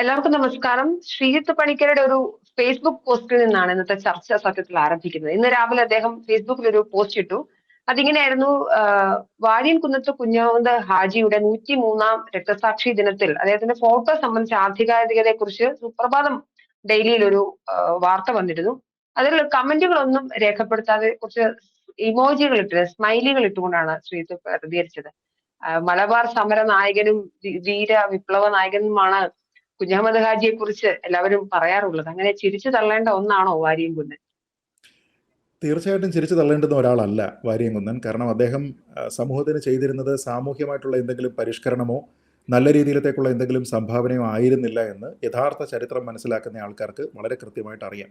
എല്ലാവർക്കും നമസ്കാരം. ശ്രീജിത്ത് പണിക്കരുടെ ഒരു ഫേസ്ബുക്ക് പോസ്റ്റിൽ നിന്നാണ് ഇന്നത്തെ ചർച്ച സത്യത്തിൽ ആരംഭിക്കുന്നത്. ഇന്ന് രാവിലെ അദ്ദേഹം ഫേസ്ബുക്കിൽ ഒരു പോസ്റ്റ് ഇട്ടു. അതിങ്ങനെയായിരുന്നു വാര്യൻ കുന്നത്ത് കുഞ്ഞാവന്ത് ഹാജിയുടെ നൂറ്റി മൂന്നാം രക്തസാക്ഷി ദിനത്തിൽ അദ്ദേഹത്തിന്റെ ഫോട്ടോ സംബന്ധിച്ച ആധികാരികതയെ കുറിച്ച് സുപ്രഭാതം ഡെയിലിയിൽ ഒരു വാർത്ത വന്നിരുന്നു. അതിൽ കമന്റുകളൊന്നും രേഖപ്പെടുത്താതെ കുറച്ച് ഇമോജികൾ ഇട്ട് സ്മൈലികൾ ഇട്ടുകൊണ്ടാണ് ശ്രീജിത്ത് പ്രതികരിച്ചത്. മലബാർ സമര നായകനും വീര വിപ്ലവ നായകനുമാണ് കുഞ്ഞഹമ്മദ് ഹാജിയെ കുറിച്ച് എല്ലാവരും പറയാറുള്ളത്. അങ്ങനെ ചിരിച്ചു തള്ളേണ്ട ഒന്നാണോ വാരിയംകുന്നൻ തീർച്ചയായിട്ടും ചിരിച്ചു തള്ളേണ്ടുന്ന ഒരാളല്ല വാരിയംകുന്നൻ കാരണം അദ്ദേഹം സമൂഹത്തിന് ചെയ്തിരുന്നത് സാമൂഹ്യമായിട്ടുള്ള എന്തെങ്കിലും പരിഷ്കരണമോ നല്ല രീതിയിലത്തേക്കുള്ള എന്തെങ്കിലും സംഭാവനയോ ആയിരുന്നില്ല എന്ന് യഥാർത്ഥ ചരിത്രം മനസ്സിലാക്കുന്ന ആൾക്കാർക്ക് വളരെ കൃത്യമായിട്ട് അറിയാം.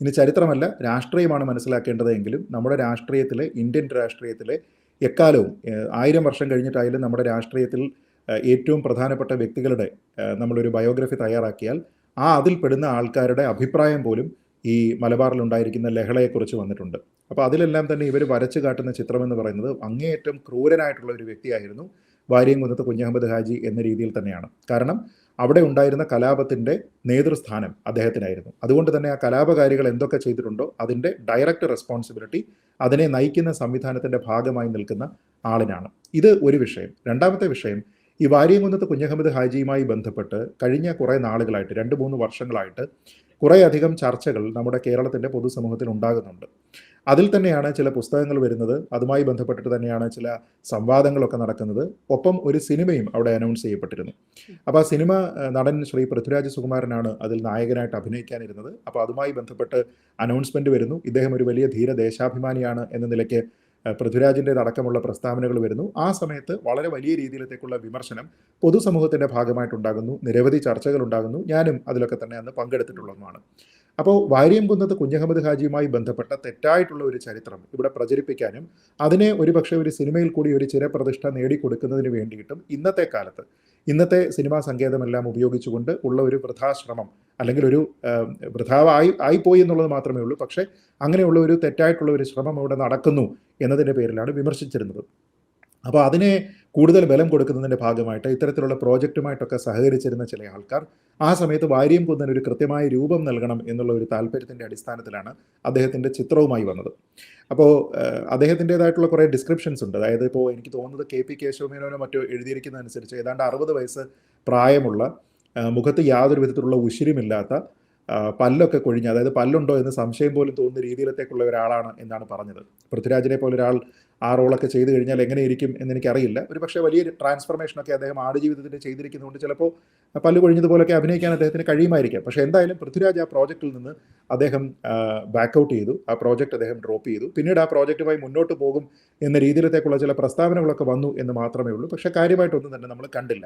ഇനി ചരിത്രമല്ല രാഷ്ട്രീയമാണ് മനസ്സിലാക്കേണ്ടതെങ്കിലും നമ്മുടെ രാഷ്ട്രീയത്തിലെ ഇന്ത്യൻ രാഷ്ട്രീയത്തിലെ എക്കാലവും ആയിരം വർഷം കഴിഞ്ഞിട്ടായാലും നമ്മുടെ രാഷ്ട്രീയത്തിൽ ഏറ്റവും പ്രധാനപ്പെട്ട വ്യക്തികളുടെ നമ്മളൊരു ബയോഗ്രഫി തയ്യാറാക്കിയാൽ ആ അതിൽപ്പെടുന്ന ആൾക്കാരുടെ അഭിപ്രായം പോലും ഈ മലബാറിൽ ഉണ്ടായിരിക്കുന്ന ലഹളയെക്കുറിച്ച് വന്നിട്ടുണ്ട്. അപ്പോൾ അതിലെല്ലാം തന്നെ ഇവർ വരച്ചു കാട്ടുന്ന ചിത്രമെന്ന് പറയുന്നത് അങ്ങേയറ്റം ക്രൂരനായിട്ടുള്ള ഒരു വ്യക്തിയായിരുന്നു വാര്യം കുന്നത്ത് കുഞ്ഞഹമ്മദ് ഹാജി എന്ന രീതിയിൽ തന്നെയാണ്. കാരണം അവിടെ ഉണ്ടായിരുന്ന കലാപത്തിന്റെ നേതൃസ്ഥാനം അദ്ദേഹത്തിനായിരുന്നു. അതുകൊണ്ട് തന്നെ ആ കലാപകാരികൾ എന്തൊക്കെ ചെയ്തിട്ടുണ്ടോ അതിന്റെ ഡയറക്റ്റ് റെസ്പോൺസിബിലിറ്റി അതിനെ നയിക്കുന്ന സംവിധാനത്തിന്റെ ഭാഗമായി നിൽക്കുന്ന ആളിനാണ്. ഇത് ഒരു വിഷയം. രണ്ടാമത്തെ വിഷയം ഈ വാര്യംകുന്നത്ത് കുഞ്ഞഹമ്മദ് ഹാജിയുമായി ബന്ധപ്പെട്ട് കഴിഞ്ഞ കുറേ നാളുകളായിട്ട് രണ്ട് മൂന്ന് വർഷങ്ങളായിട്ട് കുറേയധികം ചർച്ചകൾ നമ്മുടെ കേരളത്തിന്റെ പൊതുസമൂഹത്തിൽ ഉണ്ടാകുന്നുണ്ട്. അതിൽ തന്നെയാണ് ചില പുസ്തകങ്ങൾ വരുന്നത് അതുമായി ബന്ധപ്പെട്ടിട്ട് തന്നെയാണ് ചില സംവാദങ്ങളൊക്കെ നടക്കുന്നത്. ഒപ്പം ഒരു സിനിമയും അവിടെ അനൗൺസ് ചെയ്യപ്പെട്ടിരുന്നു. അപ്പോൾ ആ സിനിമ നടൻ ശ്രീ പൃഥ്വിരാജ് സുകുമാരനാണ് അതിൽ നായകനായിട്ട് അഭിനയിക്കാനിരുന്നത്. അപ്പോൾ അതുമായി ബന്ധപ്പെട്ട് അനൗൺസ്മെന്റ് വരുന്നു. ഇദ്ദേഹം ഒരു വലിയ ധീര ദേശാഭിമാനിയാണ് എന്ന നിലയ്ക്ക് പൃഥ്വിരാജിന്റെ അടക്കമുള്ള പ്രസ്താവനകൾ വരുന്നു. ആ സമയത്ത് വളരെ വലിയ രീതിയിലത്തേക്കുള്ള വിമർശനം പൊതുസമൂഹത്തിന്റെ ഭാഗമായിട്ടുണ്ടാകുന്നു. നിരവധി ചർച്ചകൾ ഉണ്ടാകുന്നു. ഞാനും അതിലൊക്കെ തന്നെ അന്ന് പങ്കെടുത്തിട്ടുള്ളതുമാണ്. അപ്പോൾ വാര്യം കുന്നത്ത് കുഞ്ഞഹമ്മദ് ഹാജിയുമായി ബന്ധപ്പെട്ട തെറ്റായിട്ടുള്ള ഒരു ചരിത്രം ഇവിടെ പ്രചരിപ്പിക്കാനും അതിനെ ഒരുപക്ഷെ ഒരു സിനിമയിൽ കൂടി ഒരു ചിരപ്രതിഷ്ഠ നേടിക്കൊടുക്കുന്നതിന് വേണ്ടിയിട്ടും ഇന്നത്തെ കാലത്ത് ഇന്നത്തെ സിനിമാ സങ്കേതമെല്ലാം ഉപയോഗിച്ചുകൊണ്ട് ഉള്ള ഒരു വൃഥാശ്രമം അല്ലെങ്കിൽ ഒരു വൃഥാവായി ആയിപ്പോയി എന്നുള്ളത് മാത്രമേ ഉള്ളൂ. പക്ഷേ അങ്ങനെയുള്ള ഒരു തെറ്റായിട്ടുള്ള ഒരു ശ്രമം ഇവിടെ നടക്കുന്നു എന്നതിന്റെ പേരിലാണ് വിമർശിച്ചിരുന്നത്. അപ്പോൾ അതിനെ കൂടുതൽ ബലം കൊടുക്കുന്നതിന്റെ ഭാഗമായിട്ട് ഇത്തരത്തിലുള്ള പ്രോജക്റ്റുമായിട്ടൊക്കെ സഹകരിച്ചിരുന്ന ചില ആൾക്കാർ ആ സമയത്ത് വാര്യം കുന്നൻ ഒരു കൃത്യമായ രൂപം നൽകണം എന്നുള്ള ഒരു താല്പര്യത്തിന്റെ അടിസ്ഥാനത്തിലാണ് അദ്ദേഹത്തിന്റെ ചിത്രവുമായി വന്നത്. അപ്പോൾ അദ്ദേഹത്തിന്റെതായിട്ടുള്ള കുറേ ഡിസ്ക്രിപ്ഷൻസ് ഉണ്ട്. അതായത് ഇപ്പോൾ എനിക്ക് തോന്നുന്നത് കെ പി കേശവമേനോനോ മറ്റോ എഴുതിയിരിക്കുന്നതനുസരിച്ച് ഏതാണ്ട് അറുപത് വയസ്സ് പ്രായമുള്ള മുഖത്ത് യാതൊരു വിധത്തിലുള്ള ഉശിരുമില്ലാത്ത പല്ലൊക്കെ കൊഴിഞ്ഞ് അതായത് പല്ലുണ്ടോ എന്ന് സംശയം പോലും തോന്നുന്ന രീതിയിലത്തേക്കുള്ള ഒരാളാണ് എന്നാണ് പറഞ്ഞത്. പൃഥ്വിരാജിനെ പോലെ ഒരാൾ ആ റോളൊക്കെ ചെയ്തു കഴിഞ്ഞാൽ എങ്ങനെയിരിക്കും എന്ന് എനിക്കറിയില്ല ഒരു പക്ഷേ വലിയൊരു ട്രാൻസ്ഫർമേഷനൊക്കെ അദ്ദേഹം ആടുജീവിതത്തിൽ ചെയ്തിരിക്കുന്നതുകൊണ്ട് ചിലപ്പോൾ പല്ല് കൊഴിഞ്ഞതുപോലൊക്കെ അഭിനയിക്കാൻ അദ്ദേഹത്തിന് കഴിയുമായിരിക്കാം. പക്ഷേ എന്തായാലും പൃഥ്വിരാജ് ആ പ്രോജക്റ്റിൽ നിന്ന് അദ്ദേഹം ബാക്കൗട്ട് ചെയ്തു. ആ പ്രോജക്റ്റ് അദ്ദേഹം ഡ്രോപ്പ് ചെയ്തു. പിന്നീട് ആ പ്രോജക്റ്റുമായി മുന്നോട്ട് പോകും എന്ന രീതിയിലത്തേക്കുള്ള ചില പ്രസ്താവനകളൊക്കെ വന്നു എന്ന് മാത്രമേ ഉള്ളൂ. പക്ഷേ കാര്യമായിട്ടൊന്നും തന്നെ നമ്മൾ കണ്ടില്ല.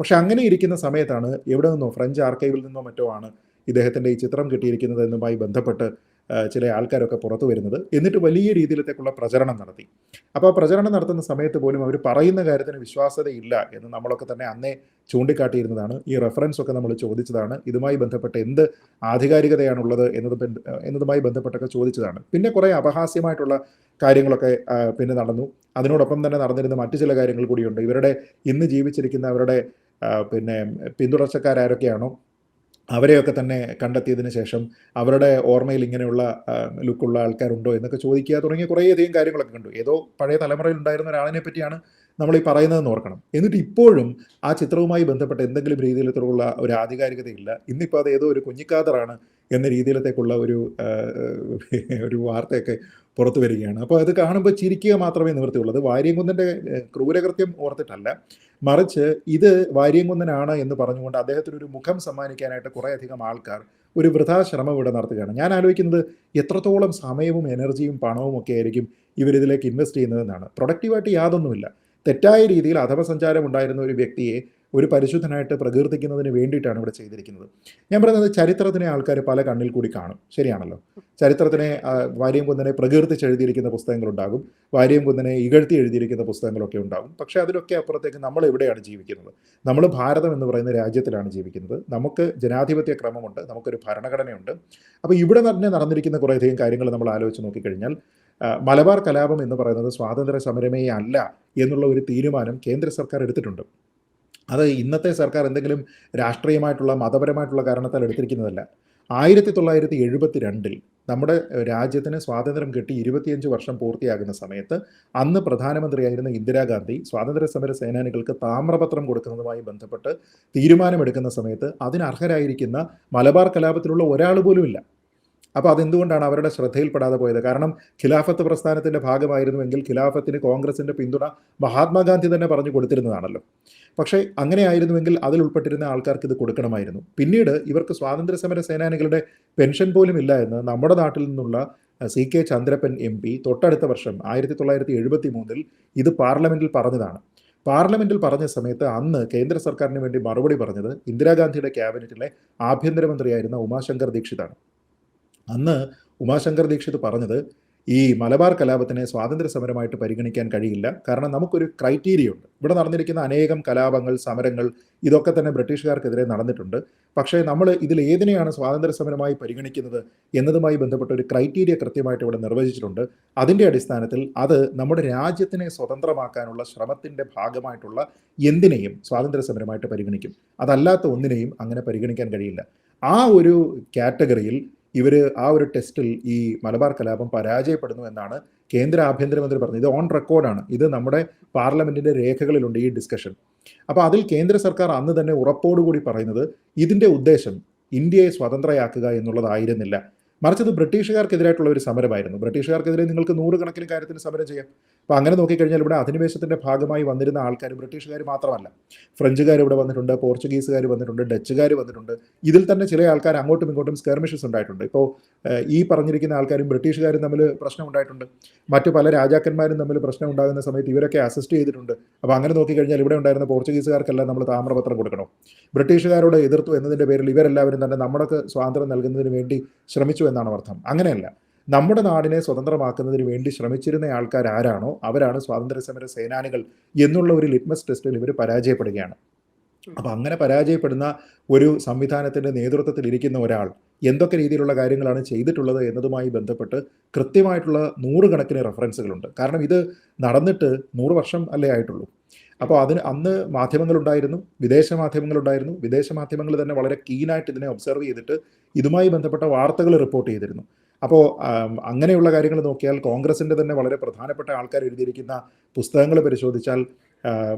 പക്ഷേ അങ്ങനെ ഇരിക്കുന്ന സമയത്താണ് എവിടെ നിന്നോ ഫ്രഞ്ച് ആർക്കൈവിൽ നിന്നോ മറ്റോ ആണ് ഇദ്ദേഹത്തിന്റെ ഈ ചിത്രം കിട്ടിയിരിക്കുന്നത് എന്നുമായി ബന്ധപ്പെട്ട് ചില ആൾക്കാരൊക്കെ പുറത്തു വരുന്നത്. എന്നിട്ട് വലിയ രീതിയിലത്തേക്കുള്ള പ്രചരണം നടത്തി. അപ്പോൾ ആ പ്രചരണം നടത്തുന്ന സമയത്ത് പോലും അവർ പറയുന്ന കാര്യത്തിന് വിശ്വാസ്യതയില്ല എന്ന് നമ്മളൊക്കെ തന്നെ അന്നേ ചൂണ്ടിക്കാട്ടിയിരുന്നതാണ്. ഈ റെഫറൻസ് ഒക്കെ നമ്മൾ ചോദിച്ചതാണ്. ഇതുമായി ബന്ധപ്പെട്ട് എന്ത് ആധികാരികതയാണുള്ളത് എന്നത് എന്നതുമായി ബന്ധപ്പെട്ടൊക്കെ ചോദിച്ചതാണ്. പിന്നെ കുറേ അപഹാസ്യമായിട്ടുള്ള കാര്യങ്ങളൊക്കെ പിന്നെ നടന്നു. അതിനോടൊപ്പം തന്നെ നടന്നിരുന്ന മറ്റു ചില കാര്യങ്ങൾ കൂടിയുണ്ട്. ഇവരുടെ ഇന്ന് ജീവിച്ചിരിക്കുന്ന അവരുടെ പിന്നെ പിന്തുടർച്ചക്കാരൊക്കെയാണോ അവരെയൊക്കെ തന്നെ കണ്ടെത്തിയതിന് ശേഷം അവരുടെ ഓർമ്മയിൽ ഇങ്ങനെയുള്ള ലുക്കുള്ള ആൾക്കാരുണ്ടോ എന്നൊക്കെ ചോദിക്കുക തുടങ്ങിയ കുറേയധികം കാര്യങ്ങളൊക്കെ കണ്ടു. ഏതോ പഴയ തലമുറയിൽ ഉണ്ടായിരുന്ന ഒരാളിനെ പറ്റിയാണ് നമ്മൾ ഈ പറയുന്നതെന്ന് ഓർക്കണം. എന്നിട്ട് ഇപ്പോഴും ആ ചിത്രവുമായി ബന്ധപ്പെട്ട എന്തെങ്കിലും രീതിയിലുള്ള ഒരു ആധികാരികതയില്ല. ഇന്നിപ്പോൾ അത് ഏതോ ഒരു കുഞ്ഞിക്കാതറാണ് എന്ന രീതിയിലത്തേക്കുള്ള ഒരു ഒരു വാർത്തയൊക്കെ പുറത്തു വരികയാണ്. അപ്പോൾ അത് കാണുമ്പോൾ ചിരിക്കുക മാത്രമേ നിവൃത്തിയുള്ളത് വാര്യംകുന്നന്റെ ക്രൂരകൃത്യം ഓർത്തിട്ടല്ല. മറിച്ച് ഇത് വാര്യംകുന്നനാണ് എന്ന് പറഞ്ഞുകൊണ്ട് അദ്ദേഹത്തിന് ഒരു മുഖം സമ്മാനിക്കാനായിട്ട് കുറേയധികം ആൾക്കാർ ഒരു വൃഥാശ്രമം ഇവിടെ നടത്തുകയാണ്. ഞാൻ ആലോചിക്കുന്നത് എത്രത്തോളം സമയവും എനർജിയും പണവും ഒക്കെ ആയിരിക്കും ഇവരിതിലേക്ക് ഇൻവെസ്റ്റ് ചെയ്യുന്നതെന്നാണ് പ്രൊഡക്റ്റീവായിട്ട് യാതൊന്നുമില്ല. തെറ്റായ രീതിയിൽ അധമസഞ്ചാരം ഉണ്ടായിരുന്ന ഒരു വ്യക്തിയെ ഒരു പരിശുദ്ധനായിട്ട് പ്രകീർത്തിക്കുന്നതിന് വേണ്ടിയിട്ടാണ് ഇവിടെ ചെയ്തിരിക്കുന്നത്. ഞാൻ പറയുന്നത് ചരിത്രത്തിനെ ആൾക്കാർ പല കണ്ണിൽ കൂടി കാണും. ശരിയാണല്ലോ? ചരിത്രത്തിനെ വാര്യം കുന്നനെ പ്രകീർത്തിച്ച് എഴുതിയിരിക്കുന്ന പുസ്തകങ്ങളുണ്ടാകും. വാര്യം കുന്നനെ ഇകഴ്ത്തി എഴുതിയിരിക്കുന്ന പുസ്തകങ്ങളൊക്കെ ഉണ്ടാകും. പക്ഷേ അതിലൊക്കെ അപ്പുറത്തേക്ക് നമ്മൾ എവിടെയാണ് ജീവിക്കുന്നത്? നമ്മൾ ഭാരതം എന്ന് പറയുന്ന രാജ്യത്തിലാണ് ജീവിക്കുന്നത്. നമുക്ക് ജനാധിപത്യ ക്രമമുണ്ട്. നമുക്കൊരു ഭരണഘടനയുണ്ട്. അപ്പോൾ ഇവിടെ തന്നെ നടന്നിരിക്കുന്ന കുറേയധികം കാര്യങ്ങൾ നമ്മൾ ആലോചിച്ച് നോക്കിക്കഴിഞ്ഞാൽ മലബാർ കലാപം എന്ന് പറയുന്നത് സ്വാതന്ത്ര്യ സമരമേ അല്ല എന്നുള്ള ഒരു തീരുമാനം കേന്ദ്ര സർക്കാർ എടുത്തിട്ടുണ്ട്. അത് ഇന്നത്തെ സർക്കാർ എന്തെങ്കിലും രാഷ്ട്രീയമായിട്ടുള്ള മതപരമായിട്ടുള്ള കാരണത്താൽ എടുത്തിരിക്കുന്നതല്ല. ആയിരത്തി തൊള്ളായിരത്തി എഴുപത്തി രണ്ടിൽ നമ്മുടെ രാജ്യത്തിന് സ്വാതന്ത്ര്യം കിട്ടി ഇരുപത്തിയഞ്ച് വർഷം പൂർത്തിയാകുന്ന സമയത്ത് അന്ന് പ്രധാനമന്ത്രിയായിരുന്ന ഇന്ദിരാഗാന്ധി സ്വാതന്ത്ര്യ സമര സേനാനികൾക്ക് താമ്രപത്രം കൊടുക്കുന്നതുമായി ബന്ധപ്പെട്ട് തീരുമാനമെടുക്കുന്ന സമയത്ത് അതിനർഹരായിരിക്കുന്ന മലബാർ കലാപത്തിലുള്ള ഒരാൾ പോലും ഇല്ല അപ്പോൾ അതെന്തുകൊണ്ടാണ് അവരുടെ ശ്രദ്ധയിൽപ്പെടാതെ പോയത്? കാരണം ഖിലാഫത്ത് പ്രസ്ഥാനത്തിന്റെ ഭാഗമായിരുന്നുവെങ്കിൽ ഖിലാഫത്തിന് കോൺഗ്രസിന്റെ പിന്തുണ മഹാത്മാഗാന്ധി തന്നെ പറഞ്ഞു കൊടുത്തിരുന്നതാണല്ലോ. പക്ഷേ അങ്ങനെ ആയിരുന്നുവെങ്കിൽ അതിൽ ഉൾപ്പെട്ടിരുന്ന ആൾക്കാർക്ക് ഇത് കൊടുക്കണമായിരുന്നു. പിന്നീട് ഇവർക്ക് സ്വാതന്ത്ര്യ സമര സേനാനികളുടെ പെൻഷൻ പോലും ഇല്ല എന്ന് നമ്മുടെ നാട്ടിൽ നിന്നുള്ള C K Chandrappan M P തൊട്ടടുത്ത വർഷം ആയിരത്തി തൊള്ളായിരത്തി എഴുപത്തി മൂന്നിൽ ഇത് പാർലമെന്റിൽ പറഞ്ഞതാണ്. പാർലമെന്റിൽ പറഞ്ഞ സമയത്ത് അന്ന് കേന്ദ്ര സർക്കാരിന് വേണ്ടി മറുപടി പറഞ്ഞത് ഇന്ദിരാഗാന്ധിയുടെ ക്യാബിനറ്റിലെ ആഭ്യന്തരമന്ത്രിയായിരുന്ന ഉമാശങ്കർ ദീക്ഷിതാണ്. അന്ന് ഉമാശങ്കർ ദീക്ഷിത് പറഞ്ഞത് ഈ മലബാർ കലാപത്തിനെ സ്വാതന്ത്ര്യ സമരമായിട്ട് പരിഗണിക്കാൻ കഴിയില്ല. കാരണം നമുക്കൊരു ക്രൈറ്റീരിയ ഉണ്ട് ഇവിടെ നടന്നിരിക്കുന്ന അനേകം കലാപങ്ങൾ സമരങ്ങൾ ഇതൊക്കെ തന്നെ ബ്രിട്ടീഷുകാർക്കെതിരെ നടന്നിട്ടുണ്ട്. പക്ഷേ നമ്മൾ ഇതിൽ ഏതിനെയാണ് സ്വാതന്ത്ര്യ സമരമായി പരിഗണിക്കുന്നത് എന്നതുമായി ബന്ധപ്പെട്ട ഒരു ക്രൈറ്റീരിയ കൃത്യമായിട്ട് ഇവിടെ നിർവചിച്ചിട്ടുണ്ട്. അതിന്റെ അടിസ്ഥാനത്തിൽ അത് നമ്മുടെ രാജ്യത്തിനെ സ്വതന്ത്രമാക്കാനുള്ള ശ്രമത്തിന്റെ ഭാഗമായിട്ടുള്ള എന്തിനേയും സ്വാതന്ത്ര്യ സമരമായിട്ട് പരിഗണിക്കും. അതല്ലാത്ത ഒന്നിനെയും അങ്ങനെ പരിഗണിക്കാൻ കഴിയില്ല. ആ ഒരു കാറ്റഗറിയിൽ ഇവർ ആ ഒരു ടെസ്റ്റിൽ ഈ മലബാർ കലാപം പരാജയപ്പെടുന്നു എന്നാണ് കേന്ദ്ര ആഭ്യന്തരമന്ത്രി പറഞ്ഞത്. ഇത് ഓൺ റെക്കോർഡാണ് ഇത് നമ്മുടെ പാർലമെന്റിന്റെ രേഖകളിലുണ്ട് ഈ ഡിസ്കഷൻ അപ്പോൾ അതിൽ കേന്ദ്ര സർക്കാർ അന്ന് തന്നെ ഉറപ്പോടുകൂടി പറയുന്നത് ഇതിന്റെ ഉദ്ദേശം ഇന്ത്യയെ സ്വതന്ത്രയാക്കുക എന്നുള്ളതായിരുന്നില്ല. മറിച്ച് ബ്രിട്ടീഷുകാർക്കെതിരായിട്ടുള്ള ഒരു സമരമായിരുന്നു. ബ്രിട്ടീഷുകാർക്കെതിരെ നിങ്ങൾക്ക് നൂറുകണക്കിന് കാര്യത്തിന് സമരം ചെയ്യാം. അപ്പോൾ അങ്ങനെ നോക്കിക്കഴിഞ്ഞാൽ ഇവിടെ അധിനിവേശത്തിന്റെ ഭാഗമായി വന്നിരുന്ന ആൾക്കാർ ബ്രിട്ടീഷുകാർ മാത്രമല്ല. ഫ്രഞ്ചുകാർ ഇവിടെ വന്നിട്ടുണ്ട് പോർച്ചുഗീസുകാർ വന്നിട്ടുണ്ട് ഡച്ചുകാർ വന്നിട്ടുണ്ട്. ഇതിൽ തന്നെ ചില ആൾക്കാർ അങ്ങോട്ടും ഇങ്ങോട്ടും സ്കെർമിഷസ് ഉണ്ടായിട്ടുണ്ട്. ഇപ്പോൾ ഈ പറഞ്ഞിരിക്കുന്ന ആൾക്കാരും ബ്രിട്ടീഷുകാരും തമ്മിൽ പ്രശ്നം ഉണ്ടായിട്ടുണ്ട്. മറ്റു പല രാജാക്കന്മാരും തമ്മിൽ പ്രശ്നം ഉണ്ടാകുന്ന സമയത്ത് ഇവരൊക്കെ അസിസ്റ്റ് ചെയ്തിട്ടുണ്ട്. അപ്പോൾ അങ്ങനെ നോക്കിക്കഴിഞ്ഞാൽ ഇവിടെ ഉണ്ടായിരുന്ന പോർച്ചുഗീസുകാർക്കെല്ലാം നമ്മൾ താമ്രപത്രം കൊടുക്കണോ. ബ്രിട്ടീഷുകാരോട് എതിർത്തു എന്നതിന്റെ പേരിൽ ഇവരെല്ലാവരും തന്നെ നമ്മുടെ സ്വാതന്ത്ര്യം നൽകുന്നതിന് വേണ്ടി ശ്രമിച്ചു എന്നാണ് അർത്ഥം. അങ്ങനെയല്ല. നമ്മുടെ നാടിനെ സ്വതന്ത്രമാക്കുന്നതിന് വേണ്ടി ശ്രമിച്ചിരുന്ന ആൾക്കാർ ആരാണോ അവരാണ് സ്വാതന്ത്ര്യ സമര സേനാനികൾ എന്നുള്ള ഒരു ലിറ്റ്മസ് ടെസ്റ്റിൽ ഇവർ പരാജയപ്പെടുകയാണ്. അപ്പം അങ്ങനെ പരാജയപ്പെടുന്ന ഒരു സംവിധാനത്തിന്റെ നേതൃത്വത്തിൽ ഇരിക്കുന്ന ഒരാൾ എന്തൊക്കെ രീതിയിലുള്ള കാര്യങ്ങളാണ് ചെയ്തിട്ടുള്ളത് എന്നതുമായി ബന്ധപ്പെട്ട് കൃത്യമായിട്ടുള്ള നൂറുകണക്കിന് റെഫറൻസുകളുണ്ട് കാരണം ഇത് നടന്നിട്ട് നൂറ് വർഷം അല്ലേ ആയിട്ടുള്ളൂ. അപ്പോൾ അതിന് അന്ന് മാധ്യമങ്ങളുണ്ടായിരുന്നു വിദേശ മാധ്യമങ്ങളുണ്ടായിരുന്നു. വിദേശ മാധ്യമങ്ങൾ തന്നെ വളരെ കീനായിട്ട് ഇതിനെ ഒബ്സർവ് ചെയ്തിട്ട് ഇതുമായി ബന്ധപ്പെട്ട വാർത്തകൾ റിപ്പോർട്ട് ചെയ്തിരുന്നു. അപ്പോൾ അങ്ങനെയുള്ള കാര്യങ്ങൾ നോക്കിയാൽ കോൺഗ്രസിന്റെ തന്നെ വളരെ പ്രധാനപ്പെട്ട ആൾക്കാർ എഴുതിയിരിക്കുന്ന പുസ്തകങ്ങൾ പരിശോധിച്ചാൽ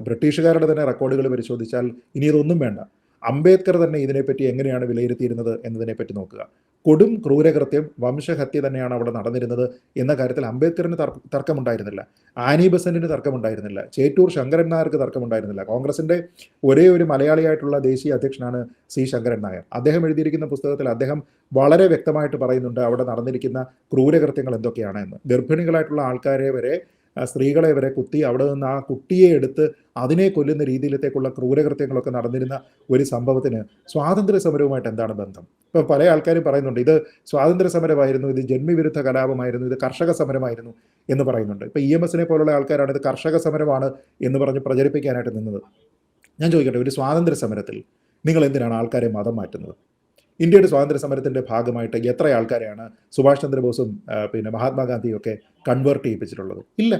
ബ്രിട്ടീഷുകാരുടെ തന്നെ റെക്കോർഡുകൾ പരിശോധിച്ചാൽ ഇനി ഇതൊന്നും വേണ്ട. അംബേദ്കർ തന്നെ ഇതിനെപ്പറ്റി എങ്ങനെയാണ് വിലയിരുത്തിയിരുന്നത് എന്നതിനെപ്പറ്റി നോക്കുക. കൊടും ക്രൂരകൃത്യം വംശഹത്യ തന്നെയാണ് അവിടെ നടന്നിരുന്നത് എന്ന കാര്യത്തിൽ അംബേദ്കറിന് തർക്കമുണ്ടായിരുന്നില്ല. ആനി ബസന്റിന് തർക്കമുണ്ടായിരുന്നില്ല. ചേറ്റൂർ ശങ്കരൻ നായർക്ക് തർക്കമുണ്ടായിരുന്നില്ല. കോൺഗ്രസിന്റെ ഒരേ ഒരു മലയാളിയായിട്ടുള്ള ദേശീയ അധ്യക്ഷനാണ് സി ശങ്കരൻ നായർ. അദ്ദേഹം എഴുതിയിരിക്കുന്ന പുസ്തകത്തിൽ അദ്ദേഹം വളരെ വ്യക്തമായിട്ട് പറയുന്നുണ്ട് അവിടെ നടന്നിരിക്കുന്ന ക്രൂരകൃത്യങ്ങൾ എന്തൊക്കെയാണ് എന്ന്. ഗർഭിണികളായിട്ടുള്ള ആൾക്കാരെ വരെ സ്ത്രീകളെ വരെ കുത്തി അവിടെ നിന്ന് ആ കുട്ടിയെ എടുത്ത് അതിനെ കൊല്ലുന്ന രീതിയിലത്തേക്കുള്ള ക്രൂരകൃത്യങ്ങളൊക്കെ നടന്നിരുന്ന ഒരു സംഭവത്തിന് സ്വാതന്ത്ര്യ സമരവുമായിട്ട് എന്താണ് ബന്ധം? ഇപ്പം പല ആൾക്കാരും പറയുന്നുണ്ട് ഇത് സ്വാതന്ത്ര്യ സമരമായിരുന്നു ഇത് ജന്മിവിരുദ്ധ കലാപമായിരുന്നു ഇത് കർഷക സമരമായിരുന്നു എന്ന് പറയുന്നുണ്ട്. ഇപ്പം ഇ എം എസിനെ പോലുള്ള ആൾക്കാരാണ് ഇത് കർഷക സമരമാണ് എന്ന് പറഞ്ഞ് പ്രചരിപ്പിക്കാനായിട്ട് നിന്നത്. ഞാൻ ചോദിക്കട്ടെ ഒരു സ്വാതന്ത്ര്യ സമരത്തിൽ നിങ്ങൾ എന്തിനാണ് ആൾക്കാരെ മതം മാറ്റുന്നത്? ഇന്ത്യയുടെ സ്വാതന്ത്ര്യ സമരത്തിന്റെ ഭാഗമായിട്ട് എത്ര ആൾക്കാരെയാണ് സുഭാഷ് ചന്ദ്രബോസും പിന്നെ മഹാത്മാഗാന്ധിയും ഒക്കെ കൺവേർട്ട് ചെയ്യിപ്പിച്ചിട്ടുള്ളത്? ഇല്ല.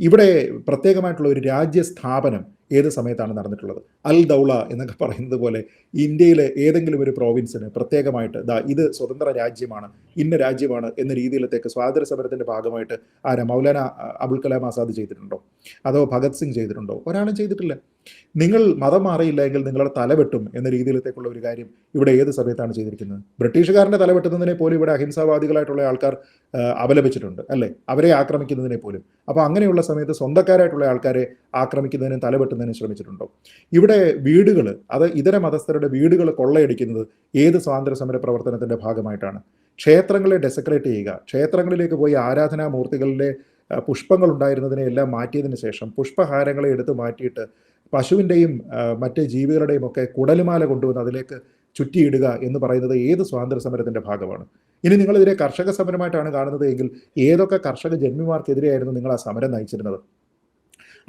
ഇവിടെ പ്രത്യേകമായിട്ടുള്ള ഒരു രാജ്യ സ്ഥാപനം ഏത് സമയത്താണ് നടന്നിട്ടുള്ളത്? അൽ ദൗള എന്നൊക്കെ പറയുന്നത് പോലെ ഇന്ത്യയിലെ ഏതെങ്കിലും ഒരു പ്രോവിൻസിന് പ്രത്യേകമായിട്ട് ദാ ഇത് സ്വതന്ത്ര രാജ്യമാണ് ഇന്ന രാജ്യമാണ് എന്ന രീതിയിലത്തേക്ക് സ്വാതന്ത്ര്യ സമരത്തിന്റെ ഭാഗമായിട്ട് ആരാ? മൗലാന അബുൽ കലാം ആസാദ് ചെയ്തിട്ടുണ്ടോ? അതോ ഭഗത് സിംഗ് ചെയ്തിട്ടുണ്ടോ? ഒരാളും ചെയ്തിട്ടില്ല. നിങ്ങൾ മതം മാറിയില്ല എങ്കിൽ നിങ്ങളുടെ തലവെട്ടും എന്ന രീതിയിലത്തേക്കുള്ള ഒരു കാര്യം ഇവിടെ ഏത് സമയത്താണ് ചെയ്തിരിക്കുന്നത്? ബ്രിട്ടീഷുകാരന്റെ തലവെട്ടുന്നതിനെ പോലും ഇവിടെ അഹിംസാവാദികളായിട്ടുള്ള ആൾക്കാർ അപലപിച്ചിട്ടുണ്ട് അല്ലേ? അവരെ ആക്രമിക്കുന്നതിനെ പോലും. അപ്പോൾ അങ്ങനെയുള്ള സമയത്ത് സ്വന്തക്കാരായിട്ടുള്ള ആൾക്കാരെ ആക്രമിക്കുന്നതിനും തലവെട്ടുന്നതിനും ശ്രമിച്ചിട്ടുണ്ടോ? ഇവിടെ വീടുകൾ അത് ഇതര മതസ്ഥരുടെ വീടുകൾ കൊള്ളയടിക്കുന്നത് ഏത് സ്വാതന്ത്ര്യ സമര പ്രവർത്തനത്തിന്റെ ഭാഗമായിട്ടാണ്? ക്ഷേത്രങ്ങളെ ഡെസക്രേറ്റ് ചെയ്യുക ക്ഷേത്രങ്ങളിലേക്ക് പോയി ആരാധനാമൂർത്തികളിലെ പുഷ്പങ്ങൾ ഉണ്ടായിരുന്നതിനെ എല്ലാം മാറ്റിയതിന് ശേഷം പുഷ്പഹാരങ്ങളെ എടുത്ത് മാറ്റിയിട്ട് പശുവിന്റെയും മറ്റ് ജീവികളുടെയും ഒക്കെ കുടലുമാല കൊണ്ടുവന്ന് അതിലേക്ക് ചുറ്റിയിടുക എന്ന് പറയുന്നത് ഏത് സ്വാതന്ത്ര്യ സമരത്തിന്റെ ഭാഗമാണ്? ഇനി നിങ്ങളിതിനെ കർഷക സമരമായിട്ടാണ് കാണുന്നത് എങ്കിൽ ഏതൊക്കെ കർഷക ജന്മിമാർക്കെതിരെയായിരുന്നു നിങ്ങൾ ആ സമരം നയിച്ചിരുന്നത്?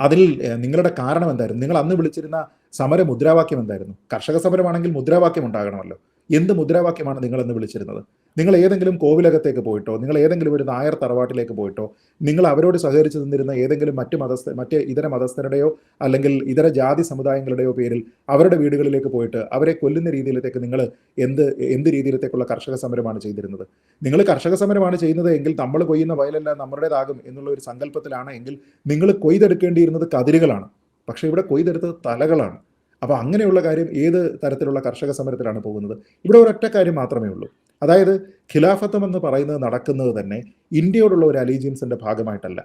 അതിൽ നിങ്ങളുടെ കാരണം എന്തായിരുന്നു? നിങ്ങൾ അന്ന് വിളിച്ചിരുന്ന സമര മുദ്രാവാക്യം എന്തായിരുന്നു? കർഷക സമരമാണെങ്കിൽ മുദ്രാവാക്യം ഉണ്ടാകണമല്ലോ. എന്ത് മുദ്രാവാക്യമാണ് നിങ്ങളെന്ന് വിളിച്ചിരുന്നത്? നിങ്ങൾ ഏതെങ്കിലും കോവിലകത്തേക്ക് പോയിട്ടോ നിങ്ങൾ ഏതെങ്കിലും ഒരു നായർ തറവാട്ടിലേക്ക് പോയിട്ടോ നിങ്ങൾ അവരോട് സഹകരിച്ച് നിന്നിരുന്ന ഏതെങ്കിലും മറ്റ് മതസ്ഥ മറ്റ് ഇതര മതസ്ഥരുടെയോ അല്ലെങ്കിൽ ഇതര ജാതി സമുദായങ്ങളുടെയോ പേരിൽ അവരുടെ വീടുകളിലേക്ക് പോയിട്ട് അവരെ കൊല്ലുന്ന രീതിയിലത്തേക്ക് നിങ്ങൾ എന്ത് എന്ത് രീതിയിലത്തേക്കുള്ള കർഷക സമരമാണ് ചെയ്തിരുന്നത്? നിങ്ങൾ കർഷക സമരമാണ് ചെയ്യുന്നത് എങ്കിൽ നമ്മൾ കൊയ്യുന്ന വയലെല്ലാം നമ്മുടേതാകും എന്നുള്ള ഒരു സങ്കല്പത്തിലാണ് എങ്കിൽ നിങ്ങൾ കൊയ്തെടുക്കേണ്ടിയിരുന്നത് കതിരുകളാണ്. പക്ഷേ ഇവിടെ കൊയ്തെടുത്തത് തലകളാണ്. അപ്പോൾ അങ്ങനെയുള്ള കാര്യം ഏത് തരത്തിലുള്ള കർഷക സമരത്തിലാണ് പോകുന്നത്? ഇവിടെ ഒരൊറ്റ കാര്യം മാത്രമേ ഉള്ളൂ. അതായത് ഖിലാഫത്തം എന്ന് പറയുന്നത് നടക്കുന്നത് തന്നെ ഇന്ത്യയോടുള്ള ഒരു അലീജിയൻസിന്റെ ഭാഗമായിട്ടല്ല.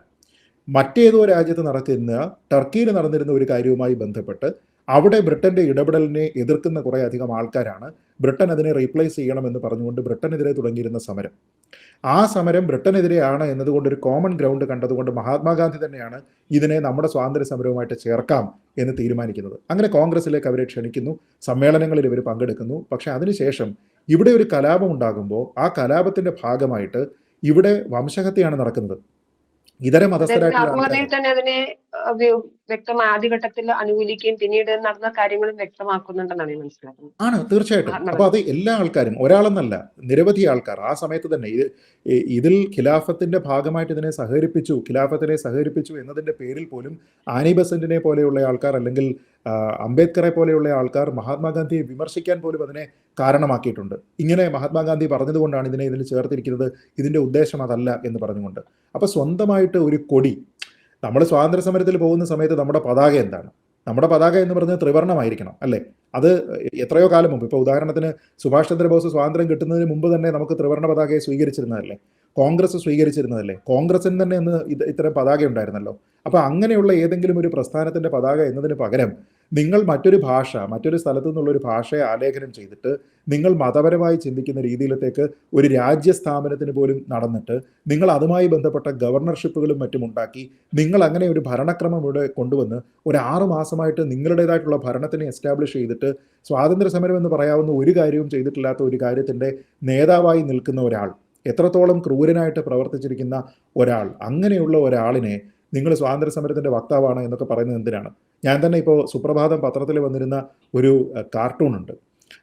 മറ്റേതോ രാജ്യത്ത് നടക്കുന്ന ടർക്കിയിൽ നടന്നിരുന്ന ഒരു കാര്യവുമായി ബന്ധപ്പെട്ട് അവിടെ ബ്രിട്ടന്റെ ഇടപെടലിനെ എതിർക്കുന്ന കുറേ അധികം ആൾക്കാരാണ് ബ്രിട്ടൻ അതിനെ റീപ്ലേസ് ചെയ്യണമെന്ന് പറഞ്ഞുകൊണ്ട് ബ്രിട്ടനെതിരെ തുടങ്ങിയിരുന്ന സമരം. ആ സമരം ബ്രിട്ടനെതിരെയാണ് എന്നതുകൊണ്ട് ഒരു കോമൺ ഗ്രൗണ്ട് കണ്ടതുകൊണ്ട് മഹാത്മാഗാന്ധി തന്നെയാണ് ഇതിനെ നമ്മുടെ സ്വാതന്ത്ര്യ സമരവുമായിട്ട് ചേർക്കാം എന്ന് തീരുമാനിക്കുന്നത്. അങ്ങനെ കോൺഗ്രസിലേക്ക് അവരെ ക്ഷണിക്കുന്നു. സമ്മേളനങ്ങളിൽ ഇവർ പങ്കെടുക്കുന്നു. പക്ഷെ അതിനുശേഷം ഇവിടെ ഒരു കലാപം ഉണ്ടാകുമ്പോൾ ആ കലാപത്തിന്റെ ഭാഗമായിട്ട് ഇവിടെ വംശഹത്യയാണ് നടക്കുന്നത്. ഇതര മതസ്ഥരായിട്ടുള്ള വ്യക്തമായി ആദ്യഘട്ടത്തിൽ അനുകൂലിക്കുകയും പിന്നീട് നടന്ന കാര്യങ്ങളും വ്യക്തമാക്കുന്നുണ്ടെന്നാണ് ഞാൻ മനസ്സിലാക്കുന്നത് ആണ് തീർച്ചയായിട്ടും. അപ്പൊ അത് എല്ലാ ആൾക്കാരും ഒരാളെന്നല്ല നിരവധി ആൾക്കാർ ആ സമയത്ത് തന്നെ ഇത് ഇതിൽ ഖിലാഫത്തിന്റെ ഭാഗമായിട്ട് ഇതിനെ സഹകരിപ്പിച്ചു ഖിലാഫത്തിനെ സഹകരിപ്പിച്ചു എന്നതിന്റെ പേരിൽ പോലും ആനി ബസന്റിനെ പോലെയുള്ള ആൾക്കാർ അല്ലെങ്കിൽ അംബേദ്കറെ പോലെയുള്ള ആൾക്കാർ മഹാത്മാഗാന്ധിയെ വിമർശിക്കാൻ പോലും അതിനെ കാരണമാക്കിയിട്ടുണ്ട്. ഇങ്ങനെ മഹാത്മാഗാന്ധി പറഞ്ഞതുകൊണ്ടാണ് ഇതിനെ ഇതിൽ ചേർത്തിരിക്കുന്നത്. ഇതിന്റെ ഉദ്ദേശം അതല്ല എന്ന് പറഞ്ഞുകൊണ്ട്. അപ്പൊ സ്വന്തമായിട്ട് ഒരു കൊടി നമ്മൾ സ്വാതന്ത്ര്യ സമരത്തിൽ പോകുന്ന സമയത്ത് നമ്മുടെ പതാക എന്താണ്? നമ്മുടെ പതാക എന്ന് പറഞ്ഞാൽ ത്രിവർണമായിരിക്കണം അല്ലേ? അത് എത്രയോ കാലം മുമ്പ്. ഇപ്പോൾ ഉദാഹരണത്തിന് സുഭാഷ് ചന്ദ്രബോസ് സ്വാതന്ത്ര്യം കിട്ടുന്നതിന് മുമ്പ് തന്നെ നമുക്ക് ത്രിവർണ പതാകയെ സ്വീകരിച്ചിരുന്നതല്ലേ? കോൺഗ്രസ് സ്വീകരിച്ചിരുന്നതല്ലേ? കോൺഗ്രസിന് തന്നെ ഇന്ന് ഇത് ഇത്തരം പതാക ഉണ്ടായിരുന്നല്ലോ. അപ്പൊ അങ്ങനെയുള്ള ഏതെങ്കിലും ഒരു പ്രസ്ഥാനത്തിന്റെ പതാക എന്നതിന് പകരം നിങ്ങൾ മറ്റൊരു ഭാഷ മറ്റൊരു സ്ഥലത്തു നിന്നുള്ളൊരു ഭാഷയെ ആലേഖനം ചെയ്തിട്ട് നിങ്ങൾ മതപരമായി ചിന്തിക്കുന്ന രീതിയിലത്തേക്ക് ഒരു രാജ്യസ്ഥാപനത്തിന് പോലും നടന്നിട്ട് നിങ്ങൾ അതുമായി ബന്ധപ്പെട്ട ഗവർണർഷിപ്പുകളും മറ്റും ഉണ്ടാക്കി നിങ്ങൾ അങ്ങനെ ഒരു ഭരണക്രമം ഇവിടെ കൊണ്ടുവന്ന് ഒരു ആറു മാസമായിട്ട് നിങ്ങളുടേതായിട്ടുള്ള ഭരണത്തിനെ എസ്റ്റാബ്ലിഷ് ചെയ്തിട്ട് സ്വാതന്ത്ര്യ സമരം എന്ന് പറയാവുന്ന ഒരു കാര്യവും ചെയ്തിട്ടില്ലാത്ത ഒരു കാര്യത്തിന്റെ നേതാവായി നിൽക്കുന്ന ഒരാൾ എത്രത്തോളം ക്രൂരനായിട്ട് പ്രവർത്തിച്ചിരിക്കുന്ന ഒരാൾ അങ്ങനെയുള്ള ഒരാളിനെ നിങ്ങൾ സ്വാതന്ത്ര്യ സമരത്തിന്റെ വക്താവാണ് എന്നൊക്കെ പറയുന്നത് എന്തിനാണ്? ഞാൻ തന്നെ ഇപ്പോൾ സുപ്രഭാതം പത്രത്തിൽ വന്നിരുന്ന ഒരു കാർട്ടൂൺ ഉണ്ട്.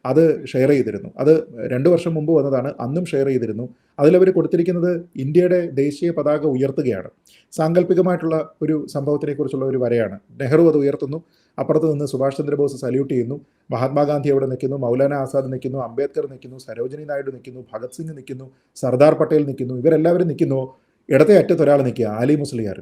അത് ഷെയർ ചെയ്തിരുന്നു. അത് രണ്ട് വർഷം മുമ്പ് വന്നതാണ്. അന്നും ഷെയർ ചെയ്തിരുന്നു. അതിലവർ കൊടുത്തിരിക്കുന്നത് ഇന്ത്യയുടെ ദേശീയ പതാക ഉയർത്തുകയാണ്. സാങ്കല്പികമായിട്ടുള്ള ഒരു സംഭവത്തിനെ കുറിച്ചുള്ള ഒരു വരയാണ്. നെഹ്റു അത് ഉയർത്തുന്നു. അപ്പുറത്ത് നിന്ന് സുഭാഷ് ചന്ദ്രബോസ് സല്യൂട്ട് ചെയ്യുന്നു. മഹാത്മാഗാന്ധി അവിടെ നിൽക്കുന്നു. മൗലാന ആസാദ് നിൽക്കുന്നു. അംബേദ്കർ നിൽക്കുന്നു. സരോജിനി നായിഡു നിൽക്കുന്നു. ഭഗത് സിംഗ് നിൽക്കുന്നു. സർദാർ പട്ടേൽ നിൽക്കുന്നു. ഇവരെല്ലാവരും നിൽക്കുന്നു. ഇടത്തെ അറ്റത്തൊരാൾ നിൽക്കുക. ആലി മുസ്ലിയാർ.